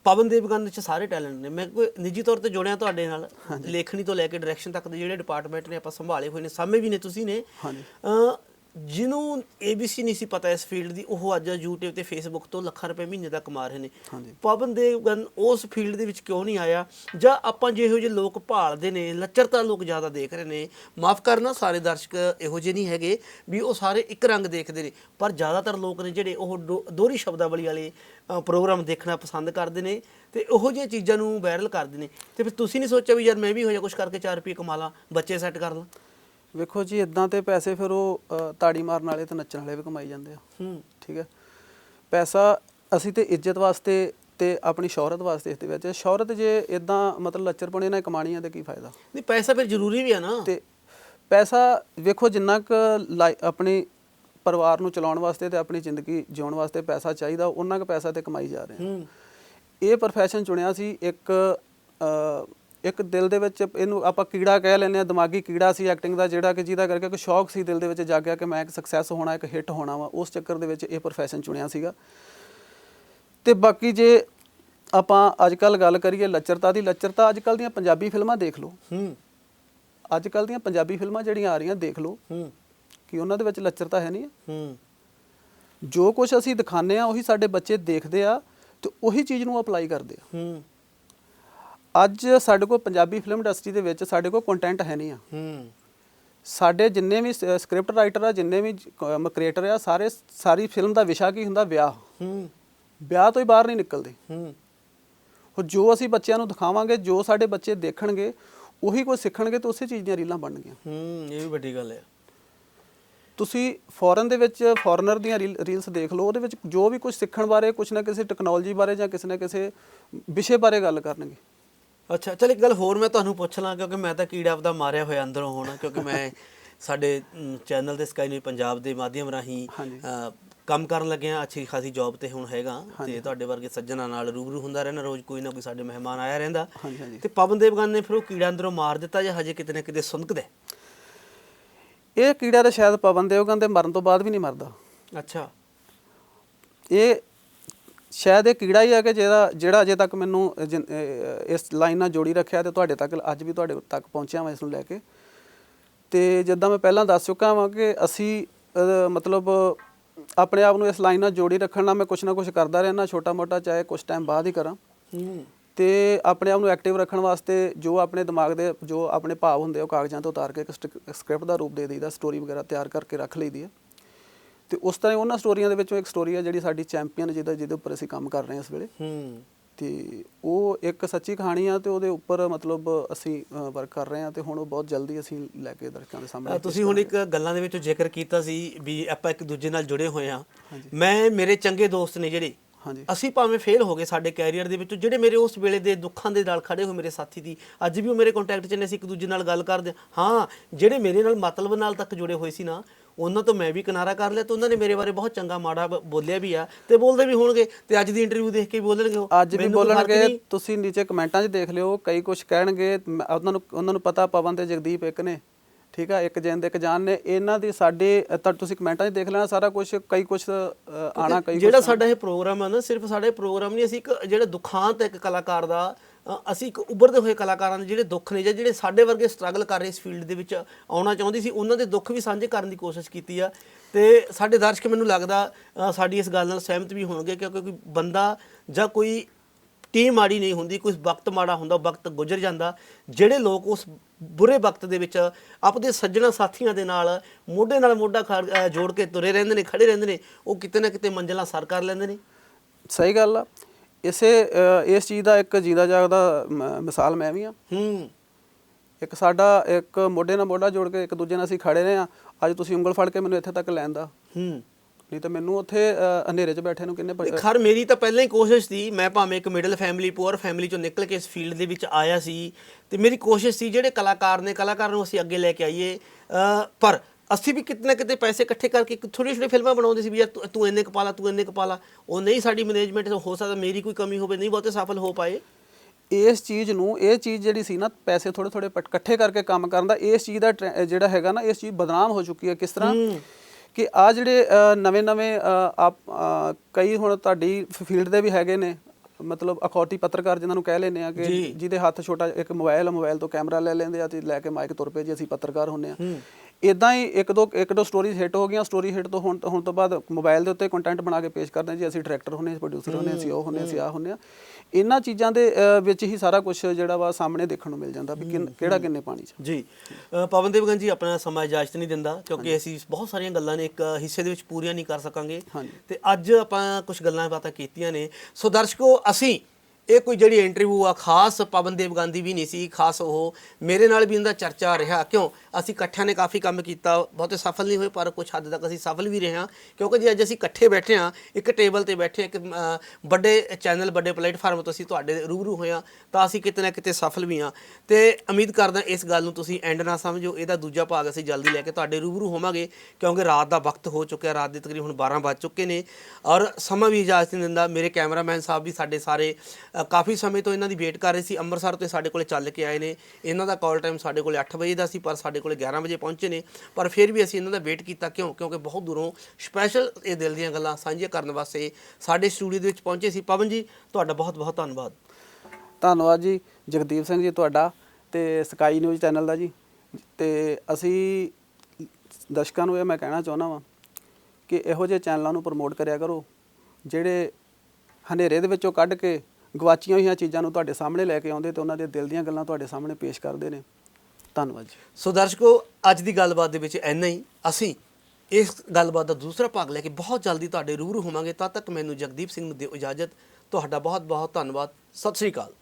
ਪਵਨ ਦੇਵਗਨ ਚ ਸਾਰੇ ਟੈਲੈਂਟ ਨੇ। ਮੈਂ ਕੋਈ ਨਿੱਜੀ ਤੌਰ ਤੇ ਜੁੜਿਆ ਤੁਹਾਡੇ ਨਾਲ ਲੇਖਣੀ ਤੋਂ ਲੈ ਕੇ ਡਾਇਰੈਕਸ਼ਨ ਤੱਕ ਦੇ ਜਿਹੜੇ ਡਿਪਾਰਟਮੈਂਟ ਨੇ ਆਪਾਂ ਸੰਭਾਲੇ ਹੋਏ ਨੇ ਸਾਹਮਣੇ ਵੀ ਨੇ ਤੁਸੀਂ ਨੇ। ਹਾਂਜੀ। ਜਿਹਨੂੰ ABC ਨਹੀਂ ਸੀ ਪਤਾ ਇਸ ਫੀਲਡ ਦੀ ਉਹ ਅੱਜ YouTube ਤੇ Facebook ਤੋਂ ਲੱਖਾਂ ਰੁਪਏ ਮਹੀਨੇ ਦਾ ਕਮਾ ਰਹੇ ਨੇ। ਪਵਨ ਦੇਵਗਨ ਉਸ ਫੀਲਡ ਦੇ ਵਿੱਚ ਕਿਉਂ ਨਹੀਂ ਆਇਆ? ਜਾਂ ਆਪਾਂ ਜਿਹੋ ਜਿਹੇ ਲੋਕ ਭਾਲਦੇ ਨੇ ਲੱਚਰਤਾ ਲੋਕ ਜ਼ਿਆਦਾ ਦੇਖ ਰਹੇ ਨੇ ਮਾਫ ਕਰਨਾ ਸਾਰੇ ਦਰਸ਼ਕ ਇਹੋ ਜਿਹੇ ਨਹੀਂ ਹੈਗੇ ਵੀ ਉਹ ਸਾਰੇ ਇੱਕ ਰੰਗ ਦੇਖਦੇ ਨੇ। ਪਰ ਜ਼ਿਆਦਾਤਰ ਲੋਕ ਨੇ ਜਿਹੜੇ ਉਹ ਦੋਹਰੀ ਸ਼ਬਦਾਵਲੀ ਵਾਲੇ ਪ੍ਰੋਗਰਾਮ ਦੇਖਣਾ ਪਸੰਦ ਕਰਦੇ ਨੇ ਤੇ ਉਹੋ ਜਿਹੀਆਂ ਚੀਜ਼ਾਂ ਨੂੰ ਵਾਇਰਲ ਕਰਦੇ ਨੇ। ਤੇ ਫਿਰ ਤੁਸੀਂ ਨਹੀਂ ਸੋਚਿਆ ਵੀ ਯਾਰ ਮੈਂ ਵੀ ਹੋ ਜਾ ਕੁਝ ਕਰਕੇ 4 ਰੁਪਏ ਕਮਾ ਲਾਂ ਬੱਚੇ ਸੈੱਟ ਕਰ ਲਾਂ? ਵੇਖੋ ਜੀ ਇਦਾਂ ਤੇ ਪੈਸੇ ਫਿਰ ਉਹ ਅ, ਤਾੜੀ ਮਾਰਨ ਵਾਲੇ ਤੇ ਨੱਚਣ ਵਾਲੇ ਵੀ ਕਮਾਈ ਜਾਂਦੇ ਆ। ਹੂੰ। ਠੀਕ ਹੈ? ਪੈਸਾ ਅਸੀਂ ਤੇ ਇੱਜ਼ਤ ਵਾਸਤੇ ਤੇ ਆਪਣੀ ਸ਼ੌਹਰਤ ਵਾਸਤੇ ਇਸ ਦੇ ਵਿੱਚ ਸ਼ੌਹਰਤ ਜੇ ਇਦਾਂ ਮਤਲਬ ਲੱਚਰਪਣੇ ਨਾਲ ਕਮਾਣੀ ਆ ਤੇ ਕੀ ਫਾਇਦਾ? ਨਹੀਂ ਪੈਸਾ ਫਿਰ ਜ਼ਰੂਰੀ ਵੀ ਆ ਨਾ। ਤੇ ਪੈਸਾ ਵੇਖੋ ਜਿੰਨਾ ਕੁ ਲਾਈ- ਆਪਣੀ ਪਰਿਵਾਰ ਨੂੰ ਚਲਾਉਣ ਵਾਸਤੇ ਤੇ ਆਪਣੀ ਜ਼ਿੰਦਗੀ ਜਿਉਣ ਵਾਸਤੇ ਪੈਸਾ ਚਾਹੀਦਾ ਉਹਨਾਂ ਕੁ ਪੈਸਾ ਤੇ ਕਮਾਈ ਜਾ ਰਹੇ ਆ। ਹੂੰ। ਇਹ profession ਚੁਣਿਆ ਸੀ ਇੱਕ ਅ, ਇੱਕ ਦਿਲ ਦੇ ਵਿੱਚ ਇਹਨੂੰ ਆਪਾਂ ਕੀੜਾ ਕਹਿ ਲੈਂਦੇ ਆ ਦਿਮਾਗੀ ਕੀੜਾ ਸੀ ਐਕਟਿੰਗ ਦਾ ਜਿਹੜਾ ਕਿ ਜਿਹਦਾ ਕਰਕੇ ਇੱਕ ਸ਼ੌਕ ਸੀ ਦਿਲ ਦੇ ਵਿੱਚ ਜਾਗਿਆ ਕਿ ਮੈਂ ਇੱਕ ਸਕਸੈਸ ਹੋਣਾ ਇੱਕ ਹਿੱਟ ਹੋਣਾ ਵਾ। ਉਸ ਚੱਕਰ ਦੇ ਵਿੱਚ ਇਹ profession ਚੁਣਿਆ ਸੀਗਾ। ਤੇ ਬਾਕੀ ਜੇ ਆਪਾਂ ਅੱਜ ਕੱਲ ਗੱਲ ਕਰੀਏ ਲੱਚਰਤਾ ਦੀ ਲੱਚਰਤਾ ਅੱਜ ਕੱਲ ਦੀਆਂ ਪੰਜਾਬੀ ਫਿਲਮਾਂ ਦੇਖ ਲਓ। ਹੂੰ। ਅੱਜ ਕੱਲ ਦੀਆਂ ਪੰਜਾਬੀ ਫਿਲਮਾਂ ਜਿਹੜੀਆਂ ਆ ਰਹੀਆਂ ਦੇਖ ਲਓ। ਹੂੰ। ਕਿ ਉਹਨਾਂ ਦੇ ਵਿੱਚ ਲੱਚਰਤਾ ਹੈ ਨਹੀਂ। ਹੂੰ। ਜੋ ਕੁਝ ਅਸੀਂ ਦਿਖਾਉਂਦੇ ਆ ਉਹੀ ਸਾਡੇ ਬੱਚੇ ਦੇਖਦੇ ਆ ਤੇ ਉਹੀ ਚੀਜ਼ ਨੂੰ ਅਪਲਾਈ ਕਰਦੇ ਆ। ਹੂੰ। ਅੱਜ ਸਾਡੇ ਕੋਲ ਪੰਜਾਬੀ ਫਿਲਮ ਇੰਡਸਟਰੀ ਦੇ ਵਿੱਚ ਸਾਡੇ ਕੋਲ ਕੰਟੈਂਟ ਹੈ ਨਹੀਂ ਆ। ਹੂੰ। ਸਾਡੇ ਜਿੰਨੇ ਵੀ ਸਕ੍ਰਿਪਟ ਰਾਈਟਰ ਆ ਜਿੰਨੇ ਵੀ ਕ੍ਰੀਏਟਰ ਆ ਸਾਰੇ ਸਾਰੀ ਫਿਲਮ ਦਾ ਵਿਸ਼ਾ ਕੀ ਹੁੰਦਾ? ਵਿਆਹ। ਹੂੰ। ਵਿਆਹ ਤੋਂ ਹੀ ਬਾਹਰ ਨਹੀਂ ਨਿਕਲਦੇ। ਹੂੰ। ਉਹ ਜੋ ਅਸੀਂ ਬੱਚਿਆਂ ਨੂੰ ਦਿਖਾਵਾਂਗੇ ਜੋ ਸਾਡੇ ਬੱਚੇ ਦੇਖਣਗੇ ਉਹੀ ਕੁਝ ਸਿੱਖਣਗੇ ਤੇ ਉਸੇ ਚੀਜ਼ ਦੀਆਂ ਰੀਲਾਂ ਬਣਨਗੀਆਂ। ਹੂੰ ਇਹ ਵੀ ਵੱਡੀ ਗੱਲ ਹੈ ਤੁਸੀਂ ਫੋਰਨ ਦੇ ਵਿੱਚ ਫੋਰਨਰ ਦੀਆਂ ਰੀਲ- ਰੀਲਸ ਦੇਖ ਲਓ ਉਹਦੇ ਵਿੱਚ ਜੋ ਵੀ ਕੁਝ ਸਿੱਖਣ ਬਾਰੇ ਕੁਝ ਨਾ ਕਿਸੇ ਟੈਕਨੋਲੋਜੀ ਬਾਰੇ ਜਾਂ ਕਿਸੇ ਨਾ ਕਿਸੇ ਵਿਸ਼ੇ ਬਾਰੇ ਗੱਲ ਕਰਨਗੇ। ਅੱਛਾ ਚਲ ਇੱਕ ਗੱਲ ਹੋਰ ਮੈਂ ਤੁਹਾਨੂੰ ਪੁੱਛ ਲਾਂ ਕਿਉਂਕਿ ਮੈਂ ਤਾਂ ਕੀੜਾ ਆਪਦਾ ਮਾਰਿਆ ਹੋਇਆ ਅੰਦਰੋਂ ਹੋਣਾ ਕਿਉਂਕਿ ਮੈਂ ਸਾਡੇ ਚੈਨਲ ਤੇ ਸਕਾਈ ਨਿਊਜ਼ ਪੰਜਾਬ ਦੇ ਮਾਧਿਅਮ ਰਾਹੀਂ ਕੰਮ ਕਰਨ ਲੱਗਿਆ ਅੱਛੀ ਖਾਸੀ ਜੌਬ ਤੇ ਹੁਣ ਹੈਗਾ ਤੇ ਤੁਹਾਡੇ ਵਰਗੇ ਸੱਜਣਾ ਨਾਲ ਰੂਬਰੂ ਹੁੰਦਾ ਰਹਿਣਾ ਰੋਜ਼ ਕੋਈ ਨਾ ਕੋਈ ਸਾਡੇ ਮਹਿਮਾਨ ਆਇਆ ਰਹਿੰਦਾ। ਤੇ ਪਵਨ ਦੇਵਗਨ ਨੇ ਫਿਰ ਉਹ ਕੀੜਾ ਅੰਦਰੋਂ ਮਾਰ ਦਿੱਤਾ ਜਾਂ ਹਜੇ ਕਿਤੇ ਨਾ ਕਿਤੇ ਸੁਣਕਦਾ? ਇਹ ਕੀੜਾ ਤਾਂ ਸ਼ਾਇਦ ਪਵਨ ਦੇਵਗਨ ਦੇ ਮਰਨ ਤੋਂ ਬਾਅਦ ਵੀ ਨਹੀਂ ਮਰਦਾ। ਅੱਛਾ। ਇਹ ਸ਼ਾਇਦ ਇਹ ਕੀੜਾ ਹੀ ਹੈ ਕਿ ਜਿਹੜਾ ਜਿਹੜਾ ਅਜੇ ਤੱਕ ਮੈਨੂੰ ਜਿਨ- ਅਹ ਇਸ ਲਾਈਨ ਨਾਲ ਜੋੜੀ ਰੱਖਿਆ ਤੇ ਤੁਹਾਡੇ ਤੱਕ ਅੱਜ ਵੀ ਤੁਹਾਡੇ ਤੱਕ ਪਹੁੰਚਿਆ ਮੈਂ ਇਸ ਨੂੰ ਲੈ ਕੇ। ਤੇ ਜਿੱਦਾਂ ਮੈਂ ਪਹਿਲਾਂ ਦੱਸ ਚੁੱਕਾ ਹਾਂ ਕਿ ਅਸੀਂ ਅਹ, ਮਤਲਬ ਆਪਣੇ ਆਪ ਨੂੰ ਇਸ ਲਾਈਨ ਨਾਲ ਜੋੜੀ ਰੱਖਣ ਨਾਲ ਮੈਂ ਕੁਝ ਨਾ ਕੁਝ ਕਰਦਾ ਰਹਿਣਾ ਛੋਟਾ ਮੋਟਾ ਚਾਹੇ ਕੁਝ ਟਾਈਮ ਬਾਅਦ ਹੀ ਕਰਾਂ। ਤੇ ਆਪਣੇ ਆਪ ਨੂੰ ਐਕਟਿਵ ਰੱਖਣ ਵਾਸਤੇ ਜੋ ਆਪਣੇ ਦਿਮਾਗ ਦੇ ਜੋ ਆਪਣੇ ਭਾਵ ਹੁੰਦੇ ਆ, ਉਹ ਕਾਗਜ਼ਾਂ ਤੇ ਉਤਾਰ ਕੇ ਇੱਕ ਸਕ੍ਰਿਪਟ ਦਾ ਰੂਪ ਦੇ ਦਈਦਾ ਸਟੋਰੀ ਵਗੈਰਾ ਤਿਆਰ ਕਰਕੇ ਰੱਖ ਲਈਦੀ ਹੈ ਤੇ ਉਸ ਤਰ੍ਹਾਂ ਹੀ ਉਹਨਾਂ ਸਟੋਰੀਆਂ ਦੇ ਵਿੱਚੋਂ ਇੱਕ ਸਟੋਰੀ ਹੈ ਜਿਹੜੀ ਸਾਡੀ ਚੈਂਪੀਅਨ ਜਿਹਦਾ ਜਿਹਦੇ ਉੱਪਰ ਅਸੀਂ ਕੰਮ ਕਰ ਰਹੇ ਹਾਂ ਇਸ ਵੇਲੇ। ਹੂੰ। ਤੇ ਉਹ ਇੱਕ ਸੱਚੀ ਕਹਾਣੀ ਆ ਤੇ ਉਹਦੇ ਉੱਪਰ ਮਤਲਬ ਅਸੀਂ ਵਰਕ ਕਰ ਰਹੇ ਹਾਂ ਤੇ ਹੁਣ ਉਹ ਬਹੁਤ ਜਲਦੀ ਅਸੀਂ ਲੈ ਕੇ ਦਰਸ਼ਕਾਂ ਦੇ ਸਾਹਮਣੇ ਤੁਸੀਂ ਹੁਣ ਇੱਕ ਗੱਲਾਂ ਦੇ ਵਿੱਚੋਂ ਜ਼ਿਕਰ ਕੀਤਾ ਸੀ ਵੀ ਆਪਾਂ ਇੱਕ ਦੂਜੇ ਨਾਲ ਜੁੜੇ ਹੋਏ ਆ ਮੈਂ ਮੇਰੇ ਚੰਗੇ ਦੋਸਤ ਨੇ ਜਿਹੜੇ ਹਾਂਜੀ। ਅਸੀਂ ਭਾਵੇਂ ਫੇਲ ਹੋ ਗਏ ਸਾਡੇ ਕੈਰੀਅਰ ਦੇ ਵਿੱਚੋਂ ਜਿਹੜੇ ਮੇਰੇ ਉਸ ਵੇਲੇ ਦੇ ਦੁੱਖਾਂ ਦੇ ਨਾਲ ਖੜੇ ਹੋਏ ਮੇਰੇ ਸਾਥੀ ਦੀ ਅੱਜ ਵੀ ਉਹ ਮੇਰੇ ਕੰਟੈਕਟ 'ਚ ਨੇ ਅਸੀਂ ਇੱਕ ਦੂਜੇ ਨਾਲ ਗੱਲ ਕਰਦੇ ਹਾਂ। ਹਾਂ ਜਿਹੜੇ ਮੇਰੇ ਨਾਲ ਮਤਲਬ ਨਾਲ ਤੱਕ ਜੁੜੇ ਹੋਏ ਸੀ ਨਾ ਉਹਨਾਂ ਤੋਂ ਮੈਂ ਵੀ ਕਿਨਾਰਾ ਕਰ ਲਿਆ ਤੇ ਉਹਨਾਂ ਨੇ ਮੇਰੇ ਬਾਰੇ ਬਹੁਤ ਚੰਗਾ ਮਾੜਾ ਬ- ਬੋਲਿਆ ਵੀ ਆ ਤੇ ਬੋਲਦੇ ਵੀ ਹੋਣਗੇ ਤੇ ਅੱਜ ਦੀ ਇੰਟਰਵਿਊ ਦੇਖ ਕੇ ਵੀ ਬੋਲਣਗੇ ਉਹ ਅੱਜ ਵੀ ਮੈਨੂੰ ਕੋਈ ਫ਼ਰਕ ਬੋਲਣਗੇ ਨਹੀਂ। ਤੁਸੀਂ ਨੀਚੇ ਕਮੈਂਟਾਂ 'ਚ ਦੇਖ ਲਿਓ ਕਈ ਕੁਝ ਕਹਿਣਗੇ ਮੈਂ- ਉਹਨਾਂ ਨੂੰ ਉਹਨਾਂ ਨੂੰ ਪਤਾ ਪਵਨ ਤੇ ਜਗਦੀਪ ਇੱਕ ਨੇ ਠੀਕ ਆ ਇੱਕ ਜਿੰਦ ਇੱਕ ਜਾਨ ਨੇ ਇਹਨਾਂ ਦੀ ਸਾਡੇ ਤਾਂ ਤੁਸੀਂ ਕਮੈਂਟਾਂ 'ਚ ਦੇਖ ਲੈਣਾ ਸਾਰਾ ਕੁਝ ਕਈ ਕੁਝ ਆਣਾ ਕਈ ਜਿਹੜਾ ਸਾਡਾ ਇਹ ਪ੍ਰੋਗਰਾਮ ਹੈ ਨਾ ਸਿਰਫ ਸਾਡੇ ਪ੍ਰੋਗਰਾਮ ਨਹੀਂ ਅਸੀਂ ਇੱਕ ਜਿਹੜਾ ਦੁਖਾਂਤ ਹੈ ਇੱਕ ਕਲਾਕਾਰ ਦਾ ਅਸੀਂ ਇੱਕ ਉੱਭਰਦੇ ਹੋਏ ਕਲਾਕਾਰਾਂ ਦੇ ਜਿਹੜੇ ਦੁੱਖ ਨੇ ਜਾਂ ਜਿਹੜੇ ਸਾਡੇ ਵਰਗੇ ਸਟਰਗਲ ਕਰ ਰਹੇ ਇਸ ਫੀਲਡ ਦੇ ਵਿੱਚ ਆਉਣਾ ਚਾਹੁੰਦੀ ਸੀ, ਉਹਨਾਂ ਦੇ ਦੁੱਖ ਵੀ ਸਾਂਝੇ ਕਰਨ ਦੀ ਕੋਸ਼ਿਸ਼ ਕੀਤੀ ਆ। ਤੇ ਸਾਡੇ ਦਰਸ਼ਕ ਮੈਨੂੰ ਲੱਗਦਾ ਸਾਡੀ ਇਸ ਗੱਲ ਨਾਲ ਸਹਿਮਤ ਵੀ ਹੋਣਗੇ ਕਿਉਂਕਿ ਕੋਈ ਬੰਦਾ ਜਾਂ ਕੋਈ ਟੀਮ ਮਾੜੀ ਨਹੀਂ ਹੁੰਦੀ, ਕੋਈ ਵਕਤ ਮਾੜਾ ਹੁੰਦਾ ਵਕਤ ਗੁਜ਼ਰ ਜਾਂਦਾ। ਜਿਹੜੇ ਲੋਕ ਉਸ ਬੁਰੇ ਵਕਤ ਦੇ ਵਿੱਚ ਆਪਦੇ ਸੱਜਣਾ ਸਾਥੀਆਂ ਦੇ ਨਾਲ ਮੋਢੇ ਨਾਲ ਮੋਢਾ ਖੜ- ਜੋੜ ਕੇ ਤੁਰੇ ਰਹਿੰਦੇ ਨੇ, ਖੜੇ ਰਹਿੰਦੇ ਨੇ, ਉਹ ਕਿਤੇ ਨਾ ਕਿਤੇ ਮੰਜ਼ਿਲਾਂ ਸਰ ਕਰ ਲੈਂਦੇ ਨੇ। ਸਹੀ ਗੱਲ ਆ। ਇਸੇ ਇਸ ਚੀਜ਼ ਦਾ ਇੱਕ ਜੀਦਾ ਜਾਗਦਾ ਮਿਸਾਲ ਮੈਂ ਵੀ ਆ ਹੂੰ। ਇੱਕ ਸਾਡਾ ਇੱਕ ਮੋਢੇ ਨਾਲ ਮੋਢਾ ਜੋੜ ਕੇ ਇੱਕ ਦੂਜੇ ਨਾਲ ਅਸੀਂ ਖੜੇ ਰਹੇ ਆ ਅੱਜ ਤੁਸੀਂ ਉਂਗਲ ਫੜ ਕੇ ਮੈਨੂੰ ਇੱਥੇ ਤੱਕ ਲੈਂਦਾ ਹੂੰ। ਨਹੀਂ ਤਾਂ ਮੈਨੂੰ ਉੱਥੇ ਹਨੇਰੇ 'ਚ ਬੈਠੇ ਨੂੰ ਕਿੰਨੇ ਖਰ ਮੇਰੀ ਤਾਂ ਪਹਿਲਾਂ ਹੀ ਕੋਸ਼ਿਸ਼ ਸੀ ਮੈਂ ਭਾਵੇਂ ਇੱਕ ਮਿਡਲ ਫੈਮਿਲੀ ਪੂਅਰ ਫੈਮਿਲੀ ਚੋਂ ਨਿਕਲ ਕੇ ਇਸ ਫੀਲਡ ਦੇ ਵਿੱਚ ਆਇਆ ਸੀ ਤੇ ਮੇਰੀ ਕੋਸ਼ਿਸ਼ ਸੀ ਜਿਹੜੇ ਕਲਾਕਾਰ ਨੇ ਕਲਾਕਾਰ ਨੂੰ ਅਸੀਂ ਅੱਗੇ ਲੈ ਕੇ ਆਈਏ। ਪਰ ਅਸੀਂ ਵੀ ਕਿਤੇ ਨਾ ਕਿਤੇ ਪੈਸੇ ਇਕੱਠੇ ਕਰਕੇ ਥੋੜੀ ਛੋਟੀ ਫਿਲਮਾਂ ਬਣਾਉਂਦੇ ਸੀ ਵੀ ਯਾਰ ਤੂੰ- ਤੂੰ ਇੰਨੇ ਕਪਾਲਾ ਤੂੰ ਇੰਨੇ ਕਪਾਲਾ ਉਹ ਨਹੀਂ ਸਾਡੀ ਮੈਨੇਜਮੈਂਟ ਹੋ ਸਕਦਾ ਮੇਰੀ ਕੋਈ ਕਮੀ ਹੋਵੇ ਨਹੀਂ ਬਹੁਤੇ ਸਫਲ ਹੋ ਪਾਏ। ਇਸ ਚੀਜ਼ ਨੂੰ ਇਹ ਚੀਜ਼ ਜਿਹੜੀ ਸੀ ਨਾ ਪੈਸੇ ਥੋੜੇ ਥੋੜੇ ਇਕੱਠੇ ਕਰਕੇ ਕੰਮ ਕਰਨ ਦਾ ਇਸ ਚੀਜ਼ ਦਾ ਟਰੈ- ਜਿਹੜਾ ਹੈਗਾ ਨਾ ਇਸ ਚੀਜ਼ ਬਦਨਾਮ ਹੋ ਚੁੱਕੀ ਹੈ ਕਿਸ ਤਰ੍ਹਾਂ? ਕਿ ਆ ਜਿਹੜੇ ਨਵੇਂ ਨਵੇਂ ਆਪ ਕਈ ਹੁਣ ਤੁਹਾਡੀ ਫੀਲਡ ਦੇ ਵੀ ਹੈਗੇ ਨੇ ਮਤਲਬ ਅਖੌਤੀ ਪੱਤਰਕਾਰ ਜਿਨ੍ਹਾਂ ਨੂੰ ਕਹਿ ਲੈਂਦੇ ਆ ਕਿ ਜੀ। ਜਿਹਦੇ ਹੱਥ ਛੋਟਾ ਇੱਕ ਮੋਬਾਈਲ ਆ ਮੋਬਾਈਲ ਤੋਂ ਕੈਮਰਾ ਲੈ ਲੈਂਦੇ ਆ ਤੇ ਲੈ ਕੇ ਮਾਈਕ ਤੁਰ ਪਏ ਜੀ ਅਸੀਂ ਪੱਤਰਕਾਰ ਹੁੰਨੇ ਆ ਇਦਾਂ ਹੀ ਇੱਕ ਦੋ ਇੱਕ ਦੋ ਸਟੋਰੀਜ਼ ਹਿੱਟ ਹੋ ਗਈਆਂ ਸਟੋਰੀ ਹਿੱਟ ਤੋਂ ਹੁਣ ਹੁਣ ਤੋਂ ਬਾਅਦ ਮੋਬਾਈਲ ਦੇ ਉੱਤੇ ਕੰਟੈਂਟ ਬਣਾ ਕੇ ਪੇਸ਼ ਕਰਦੇ ਜੀ। ਅਸੀਂ ਡਾਇਰੈਕਟਰ ਹੁੰਨੇ ਪ੍ਰੋਡਿਊਸਰ ਹੁੰਨੇ ਅਸੀਂ ਉਹ ਹੁੰਨੇ ਅਸੀਂ ਆ ਹੁੰਨੇ ਆ ਇਹਨਾਂ ਚੀਜ਼ਾਂ ਦੇ ਵਿੱਚ ਹੀ ਸਾਰਾ ਕੁਝ ਜਿਹੜਾ ਵਾ ਸਾਹਮਣੇ ਦੇਖਣ ਨੂੰ ਮਿਲ ਜਾਂਦਾ ਵੀ ਕਿਹੜਾ ਕਿੰਨੇ ਪਾਣੀ 'ਚ। ਜੀ। ਅ, ਪਵਨਦੇਵ ਗੰਜ ਜੀ ਆਪਣਾ ਸਮਾਂ ਇਜਾਜ਼ਤ ਨਹੀਂ ਦਿੰਦਾ ਕਿਉਂਕਿ ਅਸੀਂ ਬਹੁਤ ਸਾਰੀਆਂ ਗੱਲਾਂ ਨੇ ਇੱਕ ਹਿੱਸੇ ਦੇ ਵਿੱਚ ਪੂਰੀਆਂ ਨਹੀਂ ਕਰ ਸਕਾਂਗੇ। ਤੇ ਅੱਜ ਆਪਾਂ ਕੁਝ ਗੱਲਾਂ ਬਾਤਾਂ ਕੀਤੀਆਂ ਨੇ। ਸੋ ਦਰਸ਼ਕੋ ਅਸੀਂ ਇਹ ਕੋਈ ਜਿਹੜੀ ਇੰਟਰਵਿਊ ਆ, ਖਾਸ ਪਵਨ ਦੇਵ ਗਾਂਧੀ ਵੀ ਨਹੀਂ ਸੀ, ਖਾਸ ਉਹ ਮੇਰੇ ਨਾਲ ਵੀ ਇਹਦਾ ਚਰਚਾ ਰਿਹਾ। ਕਿਉਂ? ਅਸੀਂ ਇਕੱਠਿਆਂ ਨੇ ਕਾਫੀ ਕੰਮ ਕੀਤਾ, ਬਹੁਤੇ ਸਫਲ ਨਹੀਂ ਹੋਏ, ਪਰ ਕੁਝ ਹੱਦ ਤੱਕ ਅਸੀਂ ਸਫਲ ਵੀ ਰਹੇ ਹਾਂ। ਕਿਉਂਕਿ ਜੇ ਅੱਜ ਅਸੀਂ ਇਕੱਠੇ ਬੈਠੇ ਹਾਂ, ਇੱਕ ਟੇਬਲ ਤੇ ਬੈਠੇ, ਇੱਕ ਵੱਡੇ ਚੈਨਲ ਵੱਡੇ ਪਲੇਟਫਾਰਮ ਤੋਂ ਅਸੀਂ ਤੁਹਾਡੇ ਰੂਬਰੂ ਹੋਏ ਹਾਂ, ਤਾਂ ਅਸੀਂ ਕਿਤੇ ਨਾ ਕਿਤੇ ਸਫਲ ਵੀ ਹਾਂ। ਤੇ ਉਮੀਦ ਕਰਦਾ ਇਸ ਗੱਲ ਨੂੰ ਤੁਸੀਂ ਐਂਡ ਨਾ ਸਮਝੋ, ਇਹਦਾ ਦੂਜਾ ਭਾਗ ਅਸੀਂ ਜਲਦੀ ਲੈ ਕੇ ਤੁਹਾਡੇ ਰੂਬਰੂ ਹੋਵਾਂਗੇ, ਕਿਉਂਕਿ ਰਾਤ ਦਾ ਵਕਤ ਹੋ ਚੁੱਕਿਆ, ਰਾਤ ਦੇ ਤਕਰੀਬਨ 12 ਵੱਜ ਚੁੱਕੇ ਨੇ। ਔਰ ਸਮਾਂ ਵੀ ਇਜਾਜ਼ਤ ਨਹੀਂ ਦਿੰਦਾ। ਮੇਰੇ ਕੈਮਰਾਮੈਨ ਸਾਹਿਬ ਵੀ ਸਾਡੇ ਸਾਰੇ ਕਾਫੀ ਸਮੇਂ ਤੋਂ ਇਹਨਾਂ ਦੀ ਵੇਟ ਕਰ ਰਹੇ ਸੀ। ਅੰਮ੍ਰਿਤਸਰ ਤੋਂ ਸਾਡੇ ਕੋਲੇ ਚੱਲ ਕੇ ਆਏ ਨੇ। ਇਹਨਾਂ ਦਾ ਕਾਲ ਟਾਈਮ ਸਾਡੇ ਕੋਲੇ 8 ਵਜੇ ਦਾ ਸੀ, ਪਰ ਸਾਡੇ ਕੋਲੇ 11 ਵਜੇ ਪਹੁੰਚੇ ਨੇ। ਪਰ ਫਿਰ ਵੀ ਅਸੀਂ ਇਹਨਾਂ ਦਾ ਵੇਟ ਕੀਤਾ। ਕਿਉਂ? ਕਿਉਂਕਿ ਬਹੁਤ ਦੂਰੋਂ ਸਪੈਸ਼ਲ ਇਹ ਦਿਲ ਦੀਆਂ ਗੱਲਾਂ ਸਾਂਝੀਆਂ ਕਰਨ ਵਾਸਤੇ ਸਾਡੇ ਸਟੂਡੀਓ ਦੇ ਵਿੱਚ ਪਹੁੰਚੇ ਸੀ। ਪਵਨ ਜੀ, ਤੁਹਾਡਾ ਬਹੁਤ ਬਹੁਤ ਧੰਨਵਾਦ। ਧੰਨਵਾਦ ਜੀ। ਜਗਦੀਪ ਸਿੰਘ ਜੀ, ਤੁਹਾਡਾ ਤੇ ਸਕਾਈ ਨਿਊਜ਼ ਚੈਨਲ ਦਾ ਜੀ। ਤੇ ਅਸੀਂ ਦਰਸ਼ਕਾਂ ਨੂੰ ਇਹ ਮੈਂ ਕਹਿਣਾ ਚਾਹੁੰਦਾ ਵਾਂ ਕਿ ਇਹੋ ਜਿਹੇ ਚੈਨਲਾਂ ਨੂੰ ਪ੍ਰਮੋਟ ਕਰਿਆ ਕਰੋ, ਜਿਹੜੇ ਹਨੇਰੇ ਦੇ ਵਿੱਚੋਂ ਕੱਢ ਕੇ ਗਵਾਚੀਆਂ ਹੋਈਆਂ ਚੀਜ਼ਾਂ ਨੂੰ ਤੁਹਾਡੇ ਸਾਹਮਣੇ ਲੈ ਕੇ ਆਉਂਦੇ ਤੇ ਉਹਨਾਂ ਦੇ ਦਿਲ ਦੀਆਂ ਗੱਲਾਂ ਤੁਹਾਡੇ ਸਾਹਮਣੇ ਪੇਸ਼ ਕਰਦੇ ਨੇ। ਧੰਨਵਾਦ ਜੀ। ਸੋ ਦਰਸ਼ਕੋ, ਅੱਜ ਦੀ ਗੱਲਬਾਤ ਦੇ ਵਿੱਚ ਇੰਨਾ ਹੀ। ਅਸੀਂ ਇਸ ਗੱਲਬਾਤ ਦਾ ਦੂਸਰਾ ਭਾਗ ਲੈ ਕੇ ਬਹੁਤ ਜਲਦੀ ਤੁਹਾਡੇ ਰੂਬਰੂ ਹੋਵਾਂਗੇ। ਤਦ ਤੱਕ ਮੈਨੂੰ ਜਗਦੀਪ ਸਿੰਘ ਨੂੰ ਦਿਓ ਇਜਾਜ਼ਤ। ਤੁਹਾਡਾ ਬਹੁਤ ਬਹੁਤ ਧੰਨਵਾਦ। ਸਤਿ ਸ੍ਰੀ ਅਕਾਲ।